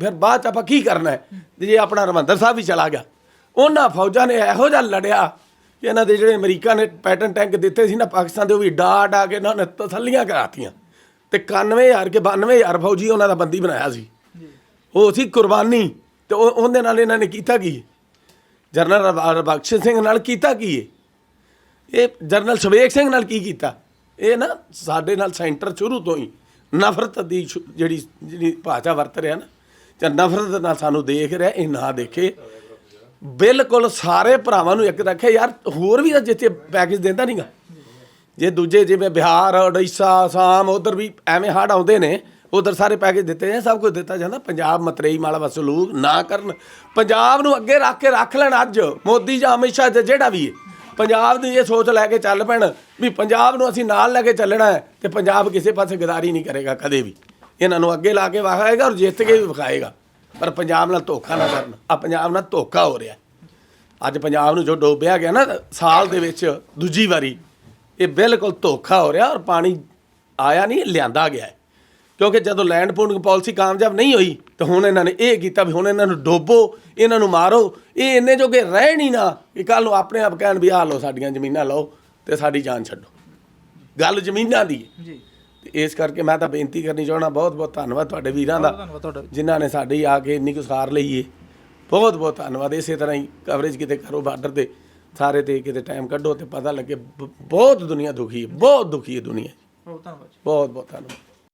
ਫਿਰ ਬਾਅਦ ਚ ਆਪਾਂ ਕੀ ਕਰਨਾ ਹੈ? ਜੇ ਆਪਣਾ ਹਰਮੰਦਰ ਸਾਹਿਬ ਵੀ ਚਲਾ ਗਿਆ। ਉਹਨਾਂ ਫੌਜਾਂ ਨੇ ਇਹੋ ਜਿਹਾ ਲੜਿਆ ਕਿ ਇਹਨਾਂ ਦੇ ਜਿਹੜੇ ਅਮਰੀਕਾ ਨੇ ਪੈਟਰਨ ਟੈਂਕ ਦਿੱਤੇ ਸੀ ਨਾ, ਪਾਕਿਸਤਾਨ ਦੇ, ਉਹ ਵੀ ਡਾ ਡਾ ਕੇ ਇਹਨਾਂ ਨੇ ਤਸੱਲੀਆਂ ਕਰਾਤੀਆਂ। ਤੇ 91000 ਕੇ 92000 ਫੌਜੀ ਉਹਨਾਂ ਦਾ ਬੰਦੀ ਬਣਾਇਆ ਸੀ। ਉਹ ਸੀ ਕੁਰਬਾਨੀ ਤੇ ਉਹ ਉਹਦੇ ਨਾਲ ਇਹਨਾਂ ਨੇ ਕੀਤਾ ਕੀ? ਜਰਨਲ ਬਖਸ਼ ਸਿੰਘ ਨਾਲ ਕੀਤਾ ਕੀ ਇਹ? ਜਰਨਲ ਸ਼ਵੇਕ ਸਿੰਘ ਨਾਲ ਕੀ ਕੀਤਾ? ਇਹ ਨਾ ਸਾਡੇ ਨਾਲ ਸੈਂਟਰ ਸ਼ੁਰੂ ਤੋਂ ਹੀ ਨਫ਼ਰਤ ਦੀ ਜਿਹੜੀ ਜਿਹੜੀ ਭਾਸ਼ਾ ਵਰਤ ਰਿਹਾ ਨਾ ਜਾਂ ਨਫ਼ਰਤ ਨਾਲ ਸਾਨੂੰ ਦੇਖ ਰਿਹਾ ਇਹ ਨਾ ਦੇਖੇ। ਬਿਲਕੁਲ ਸਾਰੇ ਭਰਾਵਾਂ ਨੂੰ ਇੱਕ ਰੱਖੇ ਯਾਰ ਹੋਰ ਵੀ ਜਿੱਥੇ ਪੈਕੇਜ ਦਿੰਦਾ ਨਹੀਂਗਾ ਜੇ ਦੂਜੇ ਜਿਵੇਂ ਬਿਹਾਰ, ਉੜੀਸਾ ਆਸਾਮ ਉਧਰ ਵੀ ਐਵੇਂ ਹੜ੍ਹ ਆਉਂਦੇ ਨੇ, ਉਧਰ ਸਾਰੇ ਪੈਕੇਜ ਦਿੱਤੇ ਨੇ ਸਭ ਕੁਝ ਦਿੱਤਾ ਜਾਂਦਾ। ਪੰਜਾਬ ਮਤਰੇਈ ਮਾਲਾ ਵਸਲੂਕ ਨਾ ਕਰਨ। ਪੰਜਾਬ ਨੂੰ ਅੱਗੇ ਰੱਖ ਕੇ ਰੱਖ ਲੈਣ ਅੱਜ। ਮੋਦੀ ਜਾਂ ਅਮਿਤ ਸ਼ਾਹ ਜਾਂ ਜਿਹੜਾ ਵੀ ਹੈ ਪੰਜਾਬ ਦੀ ਇਹ ਸੋਚ ਲੈ ਕੇ ਚੱਲ ਪੈਣ ਵੀ ਪੰਜਾਬ ਨੂੰ ਅਸੀਂ ਨਾਲ ਲੈ ਕੇ ਚੱਲਣਾ ਹੈ ਤੇ ਪੰਜਾਬ ਕਿਸੇ ਪਾਸੇ ਗਦਾਰੀ ਨਹੀਂ ਕਰੇਗਾ ਕਦੇ ਵੀ। ਇਹਨਾਂ ਨੂੰ ਅੱਗੇ ਲਾ ਕੇ ਵਿਖਾਏਗਾ ਔਰ ਜਿੱਤ ਕੇ ਵੀ ਵਿਖਾਏਗਾ। ਪਰ ਪੰਜਾਬ ਨਾਲ ਧੋਖਾ ਨਾ ਕਰਨ। ਆ ਪੰਜਾਬ ਨਾਲ ਧੋਖਾ ਹੋ ਰਿਹਾ। ਅੱਜ ਪੰਜਾਬ ਨੂੰ ਜੋ ਡੋਬਿਆ ਗਿਆ ਨਾ ਸਾਲ ਦੇ ਵਿੱਚ ਦੂਜੀ ਵਾਰੀ ਇਹ ਬਿਲਕੁਲ ਧੋਖਾ ਹੋ ਰਿਹਾ ਔਰ ਪਾਣੀ ਆਇਆ ਨਹੀਂ ਲਿਆਂਦਾ ਗਿਆ ਹੈ। ਕਿਉਂਕਿ ਜਦੋਂ ਲੈਂਡ ਪੂਲਿੰਗ ਪਾਲਿਸੀ ਕਾਮਯਾਬ ਨਹੀਂ ਹੋਈ ਤਾਂ ਹੁਣ ਇਹਨਾਂ ਨੇ ਇਹ ਕੀਤਾ ਵੀ ਹੁਣ ਇਹਨਾਂ ਨੂੰ ਡੋਬੋ ਇਹਨਾਂ ਨੂੰ ਮਾਰੋ। ਇਹ ਇੰਨੇ ਜੋਗੇ ਰਹਿਣ ਹੀ ਨਾ ਕਿ ਕੱਲ ਨੂੰ ਆਪਣੇ ਆਪ ਕਹਿਣ ਵੀ ਆਹ ਲਓ ਸਾਡੀਆਂ ਜ਼ਮੀਨਾਂ ਲਓ ਤੇ ਸਾਡੀ ਜਾਨ ਛੱਡੋ। ਗੱਲ ਜ਼ਮੀਨਾਂ ਦੀ ਹੈ। ਜੀ। ਤੇ ਇਸ ਕਰਕੇ ਮੈਂ ਤਾਂ ਬੇਨਤੀ ਕਰਨੀ ਚਾਹਣਾ ਬਹੁਤ ਬਹੁਤ ਧੰਨਵਾਦ ਤੁਹਾਡੇ ਵੀਰਾਂ ਦਾ ਜਿਨ੍ਹਾਂ ਨੇ ਸਾਡੀ ਆ ਕੇ ਇੰਨੀ ਕੁ ਸਾਰ ਲਈ ਏ। ਬਹੁਤ ਬਹੁਤ ਧੰਨਵਾਦ। ਇਸੇ ਤਰ੍ਹਾਂ ਹੀ ਕਵਰੇਜ ਕਿਤੇ ਕਰੋ ਬਾਰਡਰ ਤੇ ਸਾਰੇ ਤੇ ਕਿਤੇ ਟਾਈਮ ਕੱਢੋ ਤੇ ਪਤਾ ਲੱਗੇ ਬ- ਬਹੁਤ ਦੁਨੀਆ ਦੁਖੀ ਹੈ ਬਹੁਤ ਦੁਖੀ ਹੈ ਦੁਨੀਆ ਬਹੁਤ ਧੰਨਵਾਦ ਬਹੁਤ ਬਹੁਤ ਧੰਨਵਾਦ।